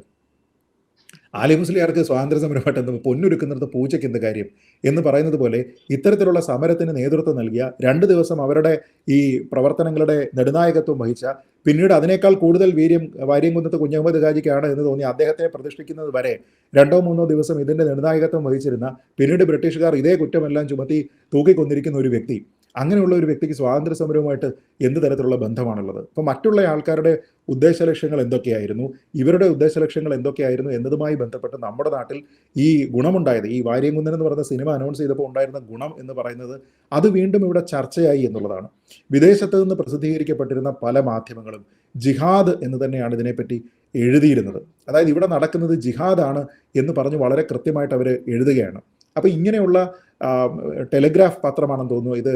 ആലി മുസ്ലിയാർക്ക് സ്വാതന്ത്ര്യ സമരമായിട്ട് എന്ത് പൊന്നൊരുക്കുന്നിടത്ത് പൂജയ്ക്ക് എന്ത് കാര്യം? എന്ന് പറയുന്നത് പോലെ ഇത്തരത്തിലുള്ള സമരത്തിന് നേതൃത്വം നൽകിയ രണ്ട് ദിവസം അവരുടെ ഈ പ്രവർത്തനങ്ങളുടെ നെടുനായകത്വം വഹിച്ച പിന്നീട് അതിനേക്കാൾ കൂടുതൽ വീര്യം വാര്യംകുന്നത്ത് കുഞ്ഞഹമ്മദ് ഖാജിക്കാണ് എന്ന് തോന്നി അദ്ദേഹത്തെ പ്രതിഷ്ഠിക്കുന്നത് വരെ രണ്ടോ മൂന്നോ ദിവസം ഇതിന്റെ നെടുനായകത്വം വഹിച്ചിരുന്ന പിന്നീട് ബ്രിട്ടീഷുകാർ ഇതേ കുറ്റമെല്ലാം ചുമത്തി തൂക്കിക്കൊന്നിരിക്കുന്ന ഒരു വ്യക്തി. അങ്ങനെയുള്ള ഒരു വ്യക്തിക്ക് സ്വാതന്ത്ര്യ സമരവുമായിട്ട് എന്ത് തരത്തിലുള്ള ബന്ധമാണുള്ളത്? അപ്പോൾ മറ്റുള്ള ആൾക്കാരുടെ ഉദ്ദേശ ലക്ഷ്യങ്ങൾ എന്തൊക്കെയായിരുന്നു? ഇവരുടെ ഉദ്ദേശ ലക്ഷ്യങ്ങൾ എന്തൊക്കെയായിരുന്നു എന്നതുമായി ബന്ധപ്പെട്ട് നമ്മുടെ നാട്ടിൽ ഈ ഗുണമുണ്ടായത് ഈ വാര്യംകുന്നൻ എന്ന് പറയുന്ന സിനിമ അനൗൺസ് ചെയ്തപ്പോൾ ഉണ്ടായിരുന്ന ഗുണം എന്ന് പറയുന്നത് അത് വീണ്ടും ഇവിടെ ചർച്ചയായി എന്നുള്ളതാണ്. വിദേശത്ത് നിന്ന് പ്രസിദ്ധീകരിക്കപ്പെട്ടിരുന്ന പല മാധ്യമങ്ങളും ജിഹാദ് എന്ന് തന്നെയാണ് ഇതിനെപ്പറ്റി എഴുതിയിരുന്നത്. അതായത് ഇവിടെ നടക്കുന്നത് ജിഹാദാണ് എന്ന് പറഞ്ഞ് വളരെ കൃത്യമായിട്ട് അവർ എഴുതുകയാണ്. അപ്പോൾ ഇങ്ങനെയുള്ള ടെലിഗ്രാഫ് പത്രമാണെന്ന് തോന്നുന്നു. ഇത്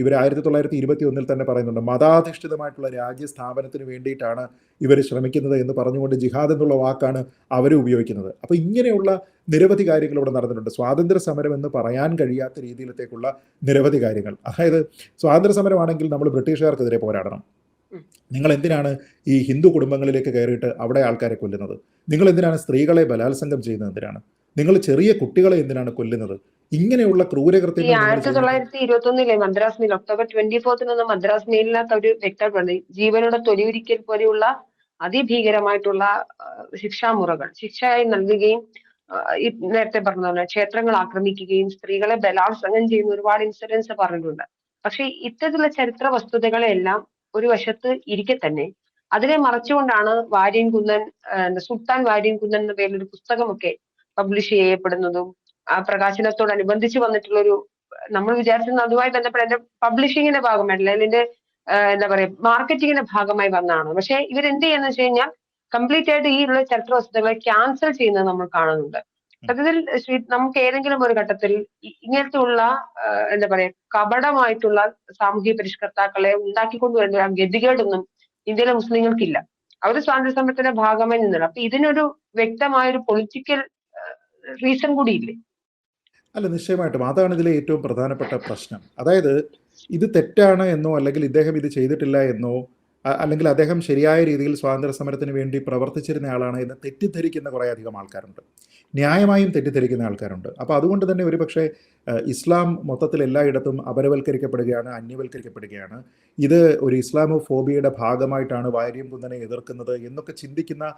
ഇവർ ആയിരത്തി തൊള്ളായിരത്തി ഇരുപത്തി ഒന്നിൽ തന്നെ പറയുന്നുണ്ട്. മതാധിഷ്ഠിതമായിട്ടുള്ള രാജ്യസ്ഥാപനത്തിന് വേണ്ടിയിട്ടാണ് ഇവർ ശ്രമിക്കുന്നത് എന്ന് പറഞ്ഞുകൊണ്ട് ജിഹാദ് എന്നുള്ള വാക്കാണ് അവർ ഉപയോഗിക്കുന്നത്. അപ്പോൾ ഇങ്ങനെയുള്ള നിരവധി കാര്യങ്ങൾ ഇവിടെ നടന്നിട്ടുണ്ട്. സ്വാതന്ത്ര്യ സമരം എന്ന് പറയാൻ കഴിയാത്ത രീതിയിലത്തേക്കുള്ള നിരവധി കാര്യങ്ങൾ. അതായത് സ്വാതന്ത്ര്യ സമരമാണെങ്കിൽ നമ്മൾ ബ്രിട്ടീഷുകാർക്കെതിരെ പോരാടണം. നിങ്ങൾ എന്തിനാണ് ഈ ഹിന്ദു കുടുംബങ്ങളിലേക്ക് കയറിയിട്ട് അവിടെ ആൾക്കാരെ കൊല്ലുന്നത്? നിങ്ങൾ എന്തിനാണ് സ്ത്രീകളെ ബലാത്സംഗം ചെയ്യുന്നത്? എന്തിനാണ്? നിങ്ങൾ ചെറിയ കുട്ടികളെ എന്തിനാണ് കൊല്ലുന്നത്? ഇങ്ങനെയുള്ള ക്രൂരകൃത്യം ആയിരത്തി തൊള്ളായിരത്തി ഇരുപത്തി ഒന്നിലെ മദ്രാസ് മെയിൽ ഒക്ടോബർ ട്വന്റി ഫോർത്തിനൊന്നും മദ്രാസ് മെയിലിനകത്ത് ഒരു വ്യക്തമാണ് ജീവനോടെ തൊലിയുരിക്കൽ പോലെയുള്ള അതിഭീകരമായിട്ടുള്ള ശിക്ഷാമുറകൾ. ശിക്ഷയായി നൽകുകയും ഈ നേരത്തെ പറഞ്ഞ പോലെ ക്ഷേത്രങ്ങൾ ആക്രമിക്കുകയും സ്ത്രീകളെ ബലാത്സംഗം ചെയ്യുന്ന ഒരുപാട് ഇൻസിഡൻസ് പറഞ്ഞിട്ടുണ്ട്. പക്ഷെ ഇത്തരത്തിലുള്ള ചരിത്ര വസ്തുതകളെല്ലാം ഒരു വശത്ത് ഇരിക്കെ തന്നെ. അതിനെ മറച്ചുകൊണ്ടാണ് വാര്യൻ കുന്നൻ സുൽത്താൻ വാര്യൻ കുന്നൻ എന്ന പേരിൽ ഒരു പുസ്തകമൊക്കെ പബ്ലിഷ് ചെയ്യപ്പെടുന്നതും ആ പ്രകാശനത്തോടനുബന്ധിച്ച് വന്നിട്ടുള്ള ഒരു നമ്മൾ വിചാരിച്ചിരുന്ന അതുമായി ബന്ധപ്പെട്ട എന്റെ പബ്ലിഷിങ്ങിന്റെ ഭാഗമായിട്ടില്ല അതിന്റെ എന്താ പറയാ മാർക്കറ്റിങ്ങിന്റെ ഭാഗമായി വന്നതാണ്? പക്ഷെ ഇവരെന്ത് ചെയ്യുന്ന വെച്ച് കഴിഞ്ഞാൽ കംപ്ലീറ്റ് ആയിട്ട് ഈ ഉള്ള ചരിത്ര വസ്തുതകളെ ക്യാൻസൽ ചെയ്യുന്നത് നമ്മൾ കാണുന്നുണ്ട്. സത്യത്തിൽ നമുക്ക് ഏതെങ്കിലും ഒരു ഘട്ടത്തിൽ ഇങ്ങനത്തെ ഉള്ള എന്താ പറയാ കപടമായിട്ടുള്ള സാമൂഹിക പരിഷ്കർത്താക്കളെ ഉണ്ടാക്കിക്കൊണ്ടുവരുന്ന ഗതികേടൊന്നും ഇന്ത്യയിലെ മുസ്ലിങ്ങൾക്കില്ല. അവർ സ്വാതന്ത്ര്യ സമരത്തിന്റെ ഭാഗമായി നിന്നുള്ളൂ അപ്പൊ ഇതിനൊരു വ്യക്തമായ ഒരു പൊളിറ്റിക്കൽ റീസൺ കൂടിയില്ലേ അല്ല നിശ്ചയമായിട്ടും. അതാണ് ഇതിലെ ഏറ്റവും പ്രധാനപ്പെട്ട പ്രശ്നം. അതായത് ഇത് തെറ്റാണ് എന്നോ അല്ലെങ്കിൽ ഇദ്ദേഹം ഇത് ചെയ്തിട്ടില്ല എന്നോ അല്ലെങ്കിൽ അദ്ദേഹം ശരിയായ രീതിയിൽ സ്വാതന്ത്ര്യ സമരത്തിന് വേണ്ടി പ്രവർത്തിച്ചിരുന്ന ആളാണ് എന്ന് തെറ്റിദ്ധരിക്കുന്ന കുറേ അധികം ആൾക്കാരുണ്ട്. ന്യായമായും തെറ്റിദ്ധരിക്കുന്ന ആൾക്കാരുണ്ട്. അപ്പോൾ അതുകൊണ്ട് തന്നെ ഒരുപക്ഷെ ഇസ്ലാം മൊത്തത്തിൽ എല്ലായിടത്തും അപരവൽക്കരിക്കപ്പെടുകയാണ് അന്യവൽക്കരിക്കപ്പെടുകയാണ്. ഇത് ഒരു ഇസ്ലാമോ ഫോബിയയുടെ ഭാഗമായിട്ടാണ് വാര്യം കുന്നനെ എതിർക്കുന്നത് എന്നൊക്കെ ചിന്തിക്കുന്ന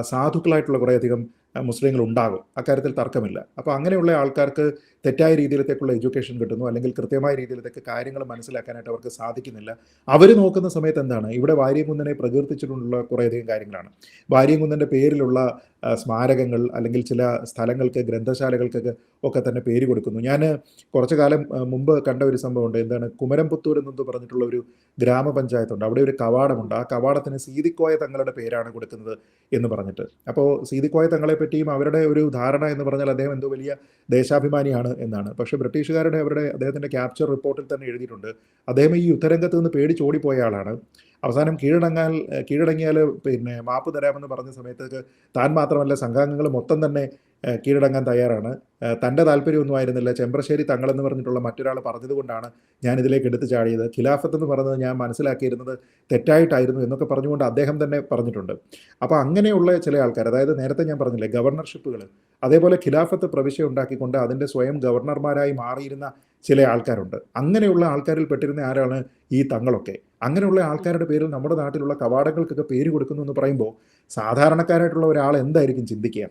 സാധുക്കളായിട്ടുള്ള കുറേയധികം മുസ്ലിങ്ങൾ ഉണ്ടാകും. അക്കാര്യത്തിൽ തർക്കമില്ല. അപ്പോൾ അങ്ങനെയുള്ള ആൾക്കാർക്ക് തെറ്റായ രീതിയിലത്തേക്കുള്ള എഡ്യൂക്കേഷൻ കിട്ടുന്നു അല്ലെങ്കിൽ കൃത്യമായ രീതിയിലത്തേക്ക് കാര്യങ്ങൾ മനസ്സിലാക്കാനായിട്ട് അവർക്ക് സാധിക്കുന്നില്ല. അവർ നോക്കുന്ന സമയത്ത് എന്താണ്? ഇവിടെ വാര്യംകുന്നനെ പ്രകീർത്തിച്ചിട്ടുള്ള കുറേയധികം കാര്യങ്ങളാണ്. വാര്യംകുന്നന്റെ പേരിലുള്ള സ്മാരകങ്ങൾ അല്ലെങ്കിൽ ചില സ്ഥലങ്ങൾക്ക് ഗ്രന്ഥശാലകൾക്കൊക്കെ ഒക്കെ തന്നെ പേര് കൊടുക്കുന്നു. ഞാൻ കുറച്ചു കാലം മുമ്പ് കണ്ട ഒരു സംഭവമുണ്ട്. എന്താണ്? കുമരംപുത്തൂർ എന്നു പറഞ്ഞിട്ടുള്ള ഒരു ഗ്രാമപഞ്ചായത്തുണ്ട്. അവിടെ ഒരു കവാടമുണ്ട്. ആ കവാടത്തിന് സീതിക്കോയ തങ്ങളുടെ പേരാണ് കൊടുക്കുന്നത് എന്ന് പറഞ്ഞിട്ട്. അപ്പോൾ സീതിക്കോയ തങ്ങളെ പറ്റിയും അവരുടെ ഒരു ധാരണ എന്ന് പറഞ്ഞാൽ അദ്ദേഹം എന്തോ വലിയ ദേശാഭിമാനിയാണ് എന്നാണ്. പക്ഷേ ബ്രിട്ടീഷുകാരുടെ അവരുടെ അദ്ദേഹത്തിന്റെ ക്യാപ്ചർ റിപ്പോർട്ടിൽ തന്നെ എഴുതിയിട്ടുണ്ട്. അദ്ദേഹം ഈ യുദ്ധരംഗത്ത് നിന്ന് പേടിച്ചോടിപ്പോയ ആളാണ്. അവസാനം കീഴടങ്ങാൽ കീഴടങ്ങിയാൽ പിന്നെ മാപ്പ് തരാമെന്ന് പറഞ്ഞ സമയത്തേക്ക് താൻ മാത്രമല്ല സംഘാംഗങ്ങൾ മൊത്തം തന്നെ കീഴടങ്ങാൻ തയ്യാറാണ്. തന്റെ താല്പര്യമൊന്നും ആയിരുന്നില്ല. ചെമ്പ്രശ്ശേരി തങ്ങളെന്ന് പറഞ്ഞിട്ടുള്ള മറ്റൊരാൾ പറഞ്ഞതുകൊണ്ടാണ് ഞാൻ ഇതിലേക്ക് എടുത്തു ചാടിയത്. ഖിലാഫത്ത് എന്ന് പറഞ്ഞത് ഞാൻ മനസ്സിലാക്കിയിരുന്നത് തെറ്റായിട്ടായിരുന്നു എന്നൊക്കെ പറഞ്ഞുകൊണ്ട് അദ്ദേഹം തന്നെ പറഞ്ഞിട്ടുണ്ട്. അപ്പോൾ അങ്ങനെയുള്ള ചില ആൾക്കാർ അതായത് നേരത്തെ ഞാൻ പറഞ്ഞില്ലേ ഗവർണർഷിപ്പുകൾ അതേപോലെ ഖിലാഫത്ത് പ്രവിശ്യ ഉണ്ടാക്കിക്കൊണ്ട് അതിന്റെ സ്വയം ഗവർണർമാരായി മാറിയിരുന്ന ചില ആൾക്കാരുണ്ട്. അങ്ങനെയുള്ള ആൾക്കാരിൽ പെട്ടിരുന്ന ആരാണ് ഈ തങ്ങളൊക്കെ? അങ്ങനെയുള്ള ആൾക്കാരുടെ പേരിൽ നമ്മുടെ നാട്ടിലുള്ള കവാടങ്ങൾക്കൊക്കെ പേര് കൊടുക്കുന്നു എന്ന് പറയുമ്പോൾ സാധാരണക്കാരായിട്ടുള്ള ഒരാൾ എന്തായിരിക്കും ചിന്തിക്കുക?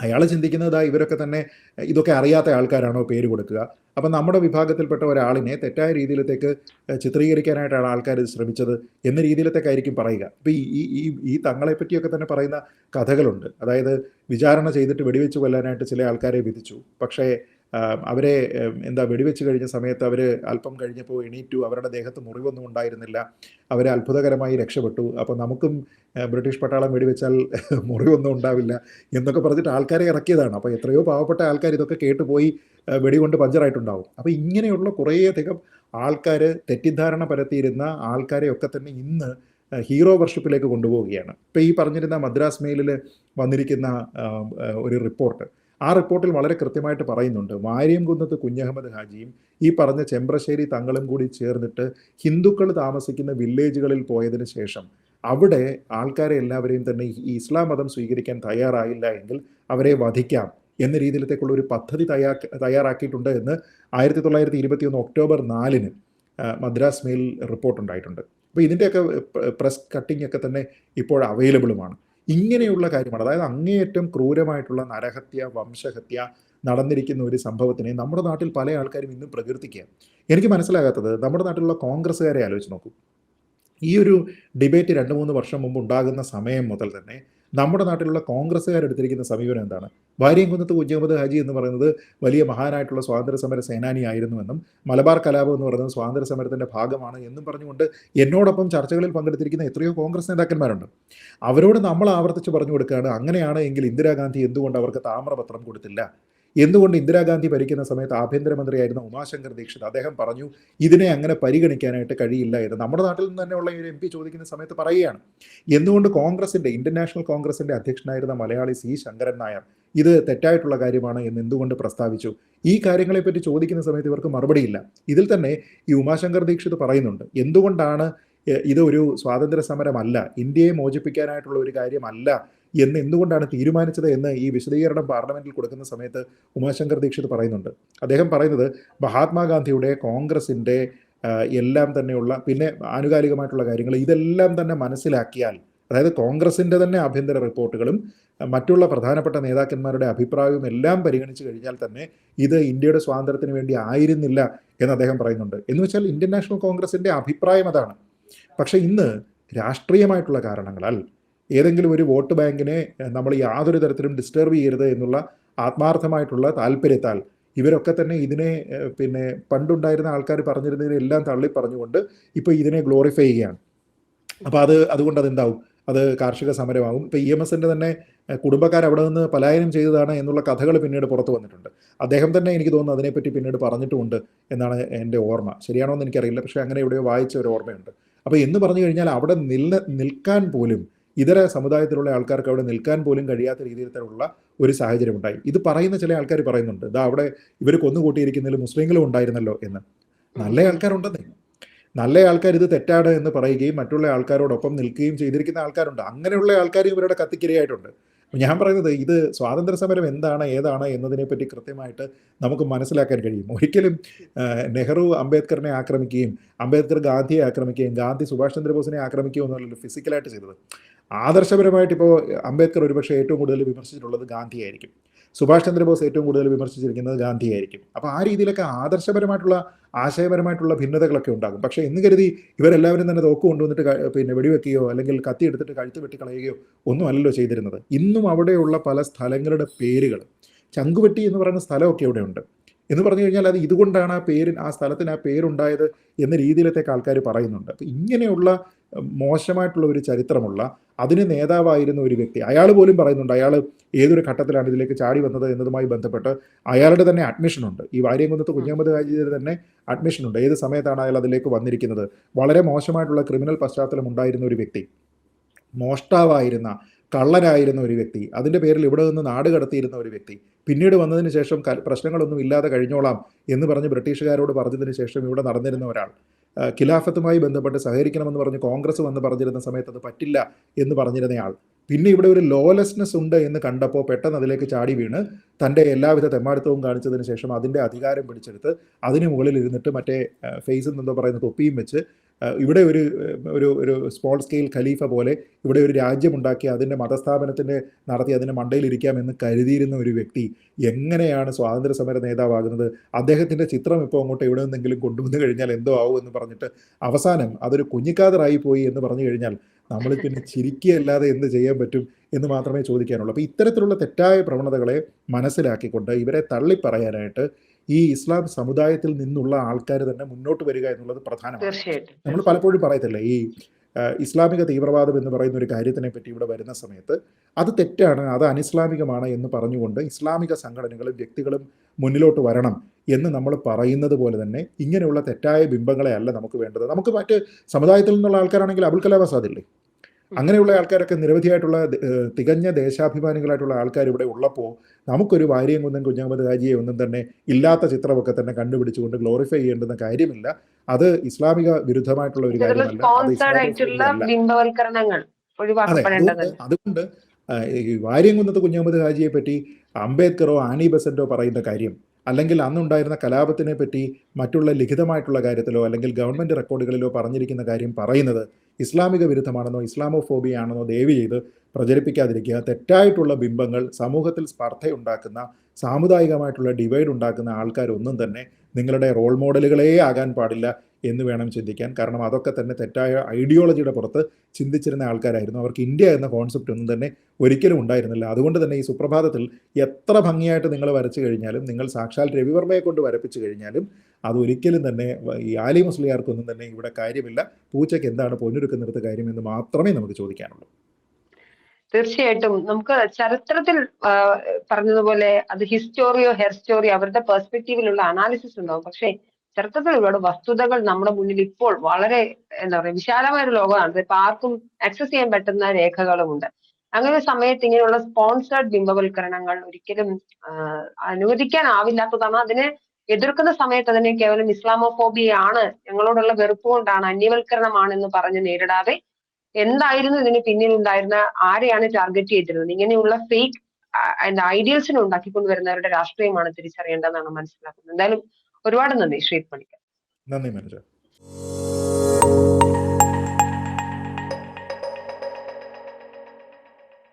അയാൾ ചിന്തിക്കുന്നത് ഇവരൊക്കെ തന്നെ ഇതൊക്കെ അറിയാത്ത ആൾക്കാരാണോ പേര് കൊടുക്കുക. അപ്പം നമ്മുടെ വിഭാഗത്തിൽപ്പെട്ട ഒരാളിനെ തെറ്റായ രീതിയിലത്തേക്ക് ചിത്രീകരിക്കാനായിട്ടാണ് ആൾക്കാർ ഇത് ശ്രമിച്ചത് എന്ന രീതിയിലത്തേക്കായിരിക്കും പറയുക. ഇപ്പം ഈ ഈ ഈ തങ്ങളെ പറ്റിയൊക്കെ തന്നെ പറയുന്ന കഥകളുണ്ട്. അതായത് വിചാരണ ചെയ്തിട്ട് വെടിവെച്ച് കൊല്ലാനായിട്ട് ചില ആൾക്കാരെ വിധിച്ചു. പക്ഷേ അവരെ എന്താ വെടിവെച്ച് കഴിഞ്ഞ സമയത്ത് അവർ അല്പം കഴിഞ്ഞപ്പോൾ എണീറ്റു. അവരുടെ ദേഹത്ത് മുറിവൊന്നും ഉണ്ടായിരുന്നില്ല. അവർ അത്ഭുതകരമായി രക്ഷപ്പെട്ടു. അപ്പോൾ നമുക്കും ബ്രിട്ടീഷ് പട്ടാളം വെടിവെച്ചാൽ മുറിവൊന്നും ഉണ്ടാവില്ല എന്നൊക്കെ പറഞ്ഞിട്ട് ആൾക്കാരെ ഇറക്കിയതാണ്. അപ്പോൾ എത്രയോ പാവപ്പെട്ട ആൾക്കാർ ഇതൊക്കെ കേട്ടുപോയി ആ, വെടികൊണ്ട് പഞ്ചറായിട്ടുണ്ടാവും. അപ്പോൾ ഇങ്ങനെയുള്ള കുറേയധികം ആൾക്കാർ തെറ്റിദ്ധാരണ പരത്തിയിരുന്ന ആൾക്കാരെയൊക്കെ തന്നെ ഇന്ന് ഹീറോ വർഷിപ്പിലേക്ക് കൊണ്ടുപോവുകയാണ്. ഇപ്പോൾ ഈ പറഞ്ഞിരുന്ന മദ്രാസ് മെയിലിൽ വന്നിരിക്കുന്ന ഒരു റിപ്പോർട്ട്. ആ റിപ്പോർട്ടിൽ വളരെ കൃത്യമായിട്ട് പറയുന്നുണ്ട്. വാര്യംകുന്നത്ത് കുഞ്ഞഹമ്മദ് ഹാജിയും ഈ പറഞ്ഞ ചെമ്പ്രശ്ശേരി തങ്ങളും കൂടി ചേർന്നിട്ട് ഹിന്ദുക്കൾ താമസിക്കുന്ന വില്ലേജുകളിൽ പോയതിന് ശേഷം അവിടെ ആൾക്കാരെ എല്ലാവരെയും തന്നെ ഈ ഇസ്ലാം മതം സ്വീകരിക്കാൻ തയ്യാറായില്ല എങ്കിൽ അവരെ വധിക്കാം എന്ന രീതിയിലത്തേക്കുള്ള ഒരു പദ്ധതി തയ്യാ തയ്യാറാക്കിയിട്ടുണ്ട് എന്ന് ആയിരത്തി തൊള്ളായിരത്തി ഇരുപത്തി ഒന്ന് ഒക്ടോബർ നാലിന് മദ്രാസ് മെയിൽ റിപ്പോർട്ട് ഉണ്ടായിട്ടുണ്ട് അപ്പോൾ ഇതിന്റെയൊക്കെ പ്രസ് കട്ടിംഗ് ഒക്കെ തന്നെ ഇപ്പോൾ അവൈലബിളുമാണ് ഇങ്ങനെയുള്ള കാര്യമാണ്. അതായത് അങ്ങേയറ്റം ക്രൂരമായിട്ടുള്ള നരഹത്യ വംശഹത്യ നടന്നിരിക്കുന്ന ഒരു സംഭവത്തിനെ നമ്മുടെ നാട്ടിൽ പല ആൾക്കാരും ഇന്നും പ്രകീർത്തിക്കുക എനിക്ക് മനസ്സിലാകാത്തത് നമ്മുടെ നാട്ടിലുള്ള കോൺഗ്രസ്സുകാരെ ആലോചിച്ച് നോക്കൂ. ഈ ഒരു ഡിബേറ്റ് രണ്ട് മൂന്ന് വർഷം മുമ്പ് ഉണ്ടാകുന്ന സമയം മുതൽ തന്നെ നമ്മുടെ നാട്ടിലുള്ള കോൺഗ്രസ്സുകാർ എടുത്തിരിക്കുന്ന സമീപനം എന്താണ്? വാര്യംകുന്നത്ത് കുഞ്ഞഹമ്മദ് ഹാജി എന്ന് പറയുന്നത് വലിയ മഹാനായിട്ടുള്ള സ്വാതന്ത്ര്യ സമര സേനാനിയായിരുന്നുവെന്നും മലബാർ കലാപം എന്ന് പറയുന്നത് സ്വാതന്ത്ര്യ സമരത്തിന്റെ ഭാഗമാണ് എന്നും പറഞ്ഞുകൊണ്ട് എന്നോടൊപ്പം ചർച്ചകളിൽ പങ്കെടുത്തിരിക്കുന്ന എത്രയോ കോൺഗ്രസ് നേതാക്കന്മാരുണ്ട്. അവരോട് നമ്മൾ ആവർത്തിച്ച് പറഞ്ഞു കൊടുക്കുകയാണ് അങ്ങനെയാണ് എങ്കിൽ ഇന്ദിരാഗാന്ധി എന്തുകൊണ്ട് അവർക്ക് താമ്രപത്രം കൊടുത്തില്ല? എന്തുകൊണ്ട് ഇന്ദിരാഗാന്ധി ഭരിക്കുന്ന സമയത്ത് ആഭ്യന്തരമന്ത്രിയായിരുന്ന ഉമാശങ്കർ ദീക്ഷിത് അദ്ദേഹം പറഞ്ഞു ഇതിനെ അങ്ങനെ പരിഗണിക്കാനായിട്ട് കഴിയില്ല എന്ന്. നമ്മുടെ നാട്ടിൽ നിന്ന് തന്നെയുള്ള ഒരു എം പി ചോദിക്കുന്ന സമയത്ത് പറയുകയാണ് എന്തുകൊണ്ട് കോൺഗ്രസിന്റെ ഇന്ത്യൻ നാഷണൽ കോൺഗ്രസിന്റെ അധ്യക്ഷനായിരുന്ന മലയാളി സി. ശങ്കരൻ നായർ ഇത് തെറ്റായിട്ടുള്ള കാര്യമാണ് എന്ന് എന്തുകൊണ്ട് പ്രസ്താവിച്ചു? ഈ കാര്യങ്ങളെപ്പറ്റി ചോദിക്കുന്ന സമയത്ത് ഇവർക്ക് മറുപടിയില്ല. ഇതിൽ തന്നെ ഈ ഉമാശങ്കർ ദീക്ഷിത് പറയുന്നുണ്ട് എന്തുകൊണ്ടാണ് ഇതൊരു സ്വാതന്ത്ര്യ സമരമല്ല ഇന്ത്യയെ മോചിപ്പിക്കാനായിട്ടുള്ള ഒരു കാര്യമല്ല എന്ന് എന്തുകൊണ്ടാണ് തീരുമാനിച്ചത് എന്ന് ഈ വിശദീകരണം പാർലമെന്റിൽ കൊടുക്കുന്ന സമയത്ത് ഉമാശങ്കർ ദീക്ഷിത് പറയുന്നുണ്ട്. അദ്ദേഹം പറയുന്നത് മഹാത്മാഗാന്ധിയുടെ കോൺഗ്രസിന്റെ ആ, എല്ലാം തന്നെയുള്ള പിന്നെ ആനുകാലികമായിട്ടുള്ള കാര്യങ്ങൾ ഇതെല്ലാം തന്നെ മനസ്സിലാക്കിയാൽ അതായത് കോൺഗ്രസിന്റെ തന്നെ ആഭ്യന്തര റിപ്പോർട്ടുകളും മറ്റുള്ള പ്രധാനപ്പെട്ട നേതാക്കന്മാരുടെ അഭിപ്രായവും എല്ലാം പരിഗണിച്ചു കഴിഞ്ഞാൽ തന്നെ ഇത് ഇന്ത്യയുടെ സ്വാതന്ത്ര്യത്തിന് വേണ്ടി ആയിരുന്നില്ല എന്ന് അദ്ദേഹം പറയുന്നുണ്ട്. എന്ന് വെച്ചാൽ ഇന്ത്യൻ നാഷണൽ കോൺഗ്രസിന്റെ അഭിപ്രായം അതാണ്. പക്ഷെ ഇന്ന് രാഷ്ട്രീയമായിട്ടുള്ള കാരണങ്ങളാൽ ഏതെങ്കിലും ഒരു വോട്ട് ബാങ്കിനെ നമ്മൾ യാതൊരു തരത്തിലും ഡിസ്റ്റർബ് ചെയ്യരുത് എന്നുള്ള ആത്മാർത്ഥമായിട്ടുള്ള താല്പര്യത്താൽ ഇവരൊക്കെ തന്നെ ഇതിനെ പിന്നെ പണ്ടുണ്ടായിരുന്ന ആൾക്കാർ പറഞ്ഞിരുന്നതിനെല്ലാം തള്ളി പറഞ്ഞുകൊണ്ട് ഇപ്പോൾ ഇതിനെ ഗ്ലോറിഫൈ ചെയ്യുകയാണ്. അപ്പോൾ അത് അതുകൊണ്ട് അതെന്താവും? അത് കാർഷിക സമരമാകും ഇപ്പോൾ ഇ എം എസിന്റെ തന്നെ കുടുംബക്കാർ അവിടെ നിന്ന് പലായനം ചെയ്തതാണ് എന്നുള്ള കഥകൾ പിന്നീട് പുറത്തു വന്നിട്ടുണ്ട്. അദ്ദേഹം തന്നെ എനിക്ക് തോന്നുന്നു അതിനെപ്പറ്റി പിന്നീട് പറഞ്ഞിട്ടുമുണ്ട് എന്നാണ് എന്റെ ഓർമ്മ. ശരിയാണോ എന്ന് എനിക്കറിയില്ല. പക്ഷേ അങ്ങനെ ഇവിടെ വായിച്ച ഒരു ഓർമ്മയുണ്ട്. അപ്പോൾ എന്ന് പറഞ്ഞു കഴിഞ്ഞാൽ അവിടെ നിൽ നിൽക്കാൻ പോലും ഇതര സമുദായത്തിലുള്ള ആൾക്കാർക്ക് അവിടെ നിൽക്കാൻ പോലും കഴിയാത്ത രീതിയിൽ തരമുള്ള ഒരു സാഹചര്യം ഉണ്ടായി. ഇത് പറയുന്ന ചില ആൾക്കാർ പറയുന്നുണ്ട് ഇതാ അവിടെ ഇവർ കൊന്നുകൂട്ടിയിരിക്കുന്നതിൽ മുസ്ലിങ്ങളും ഉണ്ടായിരുന്നല്ലോ എന്ന്. നല്ല ആൾക്കാരുണ്ടെന്നേ. നല്ല ആൾക്കാർ ഇത് തെറ്റാണ് എന്ന് പറയുകയും മറ്റുള്ള ആൾക്കാരോടൊപ്പം നിൽക്കുകയും ചെയ്തിരിക്കുന്ന ആൾക്കാരുണ്ട്. അങ്ങനെയുള്ള ആൾക്കാർ ഇവരുടെ കത്തിക്കിരയായിട്ടുണ്ട്. ഞാൻ പറയുന്നത് ഇത് സ്വാതന്ത്ര്യ സമരം എന്താണ് ഏതാണ് എന്നതിനെപ്പറ്റി കൃത്യമായിട്ട് നമുക്ക് മനസ്സിലാക്കാൻ കഴിയും. ഒരിക്കലും നെഹ്റു അംബേദ്കറിനെ ആക്രമിക്കുകയും അംബേദ്കർ ഗാന്ധിയെ ആക്രമിക്കുകയും ഗാന്ധി സുഭാഷ് ചന്ദ്രബോസിനെ ആക്രമിക്കുകയും ഒന്നുമല്ലല്ലോ ഫിസിക്കലായിട്ട് ചെയ്തത്. ആദർശപരമായിട്ട് ഇപ്പോൾ അംബേദ്കർ ഒരുപക്ഷെ ഏറ്റവും കൂടുതൽ വിമർശിച്ചിട്ടുള്ളത് ഗാന്ധിയായിരിക്കും. സുഭാഷ് ചന്ദ്രബോസ് ഏറ്റവും കൂടുതൽ വിമർശിച്ചിരിക്കുന്നത് ഗാന്ധിയായിരിക്കും. അപ്പോൾ ആ രീതിയിലൊക്കെ ആദർശപരമായിട്ടുള്ള ആശയപരമായിട്ടുള്ള ഭിന്നതകളൊക്കെ ഉണ്ടാകും. പക്ഷേ എന്ന് കരുതി ഇവരെല്ലാവരും തന്നെ തോക്ക് കൊണ്ടുവന്നിട്ട് പിന്നെ വെടിവെക്കുകയോ അല്ലെങ്കിൽ കത്തി എടുത്തിട്ട് കഴുത്ത് വെട്ടിക്കളയുകയോ ഒന്നും അല്ലല്ലോ ചെയ്തിരുന്നത്. ഇന്നും അവിടെയുള്ള പല സ്ഥലങ്ങളുടെ പേരുകൾ. ചങ്കുവെട്ടി എന്ന് പറയുന്ന സ്ഥലമൊക്കെ ഇവിടെ ഉണ്ട് എന്ന് പറഞ്ഞു കഴിഞ്ഞാൽ അത് ഇതുകൊണ്ടാണ് ആ പേര് ആ സ്ഥലത്തിന് ആ പേരുണ്ടായത് എന്ന രീതിയിലത്തേക്ക് ആൾക്കാർ പറയുന്നുണ്ട്. അപ്പം ഇങ്ങനെയുള്ള മോശമായിട്ടുള്ള ഒരു ചരിത്രമുള്ള അതിന് നേതാവായിരുന്ന ഒരു വ്യക്തി അയാൾ പോലും പറയുന്നുണ്ട് അയാൾ ഏതൊരു ഘട്ടത്തിലാണ് ഇതിലേക്ക് ചാടി വന്നത് എന്നതുമായി ബന്ധപ്പെട്ട് അയാളുടെ തന്നെ അഡ്മിഷനുണ്ട്. ഈ വാര്യംകുന്നത്ത് കുഞ്ഞഹമ്മദ് ഹാജിയുടെ തന്നെ അഡ്മിഷനുണ്ട്. ഏത് സമയത്താണ് അയാൾ അതിലേക്ക് വന്നിരിക്കുന്നത്? വളരെ മോശമായിട്ടുള്ള ക്രിമിനൽ പശ്ചാത്തലം ഉണ്ടായിരുന്ന ഒരു വ്യക്തി മോഷ്ടാവായിരുന്ന കള്ളനായിരുന്ന ഒരു വ്യക്തി അതിന്റെ പേരിൽ ഇവിടെ നിന്ന് നാട് കടത്തിയിരുന്ന ഒരു വ്യക്തി പിന്നീട് വന്നതിന് ശേഷം പ്രശ്നങ്ങളൊന്നും ഇല്ലാതെ കഴിഞ്ഞോളാം എന്ന് പറഞ്ഞ് ബ്രിട്ടീഷുകാരോട് പറഞ്ഞതിന് ശേഷം ഇവിടെ നടന്നിരുന്ന ഒരാൾ. ഖിലാഫത്തുമായി ബന്ധപ്പെട്ട് സഹകരിക്കണമെന്ന് പറഞ്ഞ് കോൺഗ്രസ് വന്ന് പറഞ്ഞിരുന്ന സമയത്ത് അത് പറ്റില്ല എന്ന് പറഞ്ഞിരുന്നയാൾ. പിന്നെ ഇവിടെ ഒരു ലോലെസ്നെസ് ഉണ്ട് എന്ന് കണ്ടപ്പോൾ പെട്ടെന്ന് അതിലേക്ക് ചാടി വീണ് തന്റെ എല്ലാവിധ തെമ്മാടിത്തവും കാണിച്ചതിന് ശേഷം അതിന്റെ അധികാരം പിടിച്ചെടുത്ത് അതിന് മുകളിൽ ഇരുന്നിട്ട് മറ്റേ ഫേസിൽ നിന്നോ പറയുന്ന തൊപ്പിയും വെച്ച് ഇവിടെ ഒരു ഒരു ഒരു സ്മോൾ സ്കെയിൽ ഖലീഫ പോലെ ഇവിടെ ഒരു രാജ്യമുണ്ടാക്കി അതിന്റെ മതസ്ഥാപനത്തിന്റെ നടത്തി അതിന്റെ മണ്ടയിലിരിക്കാമെന്ന് കരുതിയിരുന്ന ഒരു വ്യക്തി എങ്ങനെയാണ് സ്വാതന്ത്ര്യ സമര നേതാവാകുന്നത്? അദ്ദേഹത്തിന്റെ ചിത്രം ഇപ്പോൾ അങ്ങോട്ട് എവിടെ നിന്നെങ്കിലും കൊണ്ടുവന്നു കഴിഞ്ഞാൽ എന്തോ ആവും എന്ന് പറഞ്ഞിട്ട് അവസാനം അതൊരു കുഞ്ഞിക്കാതറായി പോയി എന്ന് പറഞ്ഞു കഴിഞ്ഞാൽ നമ്മൾ പിന്നെ ചിരിക്കുകയല്ലാതെ എന്ത് ചെയ്യാൻ പറ്റും എന്ന് മാത്രമേ ചോദിക്കാനുള്ളൂ. അപ്പോൾ ഇത്തരത്തിലുള്ള തെറ്റായ പ്രവണതകളെ മനസ്സിലാക്കിക്കൊണ്ട് ഇവരെ തള്ളിപ്പറയാനായിട്ട് ഈ ഇസ്ലാം സമുദായത്തിൽ നിന്നുള്ള ആൾക്കാർ തന്നെ മുന്നോട്ട് വരിക എന്നുള്ളത് പ്രധാനമാണ്. നമ്മൾ പലപ്പോഴും പറയത്തില്ലേ ഈ ഇസ്ലാമിക തീവ്രവാദം എന്ന് പറയുന്ന ഒരു കാര്യത്തിനെ പറ്റി ഇവിടെ വരുന്ന സമയത്ത് അത് തെറ്റാണ് അത് അനിസ്ലാമികമാണ് എന്ന് പറഞ്ഞുകൊണ്ട് ഇസ്ലാമിക സംഘടനകളും വ്യക്തികളും മുന്നിലോട്ട് വരണം എന്ന് നമ്മൾ പറയുന്നത് പോലെ തന്നെ ഇങ്ങനെയുള്ള തെറ്റായ ബിംബങ്ങളെ അല്ല നമുക്ക് വേണ്ടത്. നമുക്ക് മറ്റ് സമുദായത്തിൽ നിന്നുള്ള ആൾക്കാരാണെങ്കിൽ അബുൽ കലാം ആസാദില്ലേ അങ്ങനെയുള്ള ആൾക്കാരൊക്കെ നിരവധിയായിട്ടുള്ള തികഞ്ഞ ദേശാഭിമാനികളായിട്ടുള്ള ആൾക്കാർ ഇവിടെ ഉള്ളപ്പോൾ നമുക്കൊരു വാര്യം കുന്നൻ കുഞ്ഞഹമ്മദ് ഹാജിയെ ഒന്നും തന്നെ ഇല്ലാത്ത ചിത്രമൊക്കെ തന്നെ കണ്ടുപിടിച്ചുകൊണ്ട് ഗ്ലോറിഫൈ ചെയ്യേണ്ടുന്ന കാര്യമില്ല. അത് ഇസ്ലാമിക വിരുദ്ധമായിട്ടുള്ള ഒരു കാര്യമല്ല. അത് അതുകൊണ്ട് വാര്യം കുന്നത്ത് ഈ വാര്യംകുന്നത്ത് കുഞ്ഞഹമ്മദ് ഹാജിയെ പറ്റി അംബേദ്കറോ ആനി ബസന്റോ പറയുന്ന കാര്യം അല്ലെങ്കിൽ അന്നുണ്ടായിരുന്ന കലാപത്തിനെ പറ്റി മറ്റുള്ള ലിഖിതമായിട്ടുള്ള കാര്യത്തിലോ അല്ലെങ്കിൽ ഗവൺമെന്റ് റെക്കോർഡുകളിലോ പറഞ്ഞിരിക്കുന്ന കാര്യം പറയുന്നത് ഇസ്ലാമിക വിരുദ്ധമാണെന്നോ ഇസ്ലാമോഫോബിയ ആണെന്നോ ദയവ് ചെയ്ത് പ്രചരിപ്പിക്കാതിരിക്കുക. തെറ്റായിട്ടുള്ള ബിംബങ്ങൾ സമൂഹത്തിൽ സ്പർദ്ധയുണ്ടാക്കുന്ന സാമുദായികമായിട്ടുള്ള ഡിവൈഡ് ഉണ്ടാക്കുന്ന ആൾക്കാരൊന്നും തന്നെ നിങ്ങളുടെ റോൾ മോഡലുകളേ ആകാൻ പാടില്ല എന്ന് വേണം ചിന്തിക്കാൻ. കാരണം അതൊക്കെ തന്നെ തെറ്റായ ഐഡിയോളജിയുടെ പുറത്ത് ചിന്തിച്ചിരുന്ന ആൾക്കാരായിരുന്നു. അവർക്ക് ഇന്ത്യ എന്ന കോൺസെപ്റ്റ് ഒന്നും തന്നെ ഒരിക്കലും ഉണ്ടായിരുന്നില്ല. അതുകൊണ്ട് തന്നെ ഈ സുപ്രഭാതത്തിൽ എത്ര ഭംഗിയായിട്ട് നിങ്ങൾ വരച്ചു കഴിഞ്ഞാലും നിങ്ങൾ സാക്ഷാൽ രവിവർമ്മയെ കൊണ്ട് വരപ്പിച്ചു കഴിഞ്ഞാലും അതൊരിക്കലും തന്നെ ഈ ആലി മുസ്ലിയാർക്കൊന്നും തന്നെ ഇവിടെ കാര്യമില്ല. പൂച്ചയ്ക്ക് എന്താണ് പൊന്നൊരുക്കുന്നിടത്ത് കാര്യം എന്ന് മാത്രമേ നമുക്ക് ചോദിക്കാനുള്ളൂ. തീർച്ചയായിട്ടും. നമുക്ക് ചരിത്രത്തിൽ പറഞ്ഞതുപോലെ അത് ഹിസ്റ്റോറിയോ ഹെയർ സ്റ്റോറിയോ അവരുടെ പെർസ്പെക്റ്റീവിലുള്ള അനാലിസിസ് ഉണ്ടാവും. പക്ഷേ ചരിത്രത്തിൽ ഒരുപാട് വസ്തുതകൾ നമ്മുടെ മുന്നിൽ ഇപ്പോൾ വളരെ എന്താ പറയുക വിശാലമായ ഒരു ലോകമാണ്. ഇപ്പൊ ആർക്കും ആക്സസ് ചെയ്യാൻ പറ്റുന്ന രേഖകളുമുണ്ട്. അങ്ങനെ സമയത്ത് ഇങ്ങനെയുള്ള സ്പോൺസേർഡ് ബിംബവൽക്കരണങ്ങൾ ഒരിക്കലും അനുവദിക്കാനാവില്ലാത്തതാണ്. അതിനെ എതിർക്കുന്ന സമയത്ത് അതിനെ കേവലം ഇസ്ലാമോഫോബിയാണ് ഞങ്ങളോടുള്ള വെറുപ്പ് കൊണ്ടാണ് അന്യവൽക്കരണമാണ് എന്ന് പറഞ്ഞ് നേരിടാതെ എന്തായിരുന്നു ഇതിന് പിന്നിൽ ഉണ്ടായിരുന്ന ആരെയാണ് ടാർഗറ്റ് ചെയ്തിരുന്നത്? ഇങ്ങനെയുള്ള ഫേക്ക് ഐഡിയൽസിനെ ഉണ്ടാക്കിക്കൊണ്ടുവരുന്നവരുടെ രാഷ്ട്രീയമാണ് തിരിച്ചറിയേണ്ടതെന്നാണ് മനസ്സിലാക്കുന്നത്. എന്തായാലും ഒരുപാട് നന്ദി ശ്രീത് പണിക്കർ. നന്ദി മനോജ.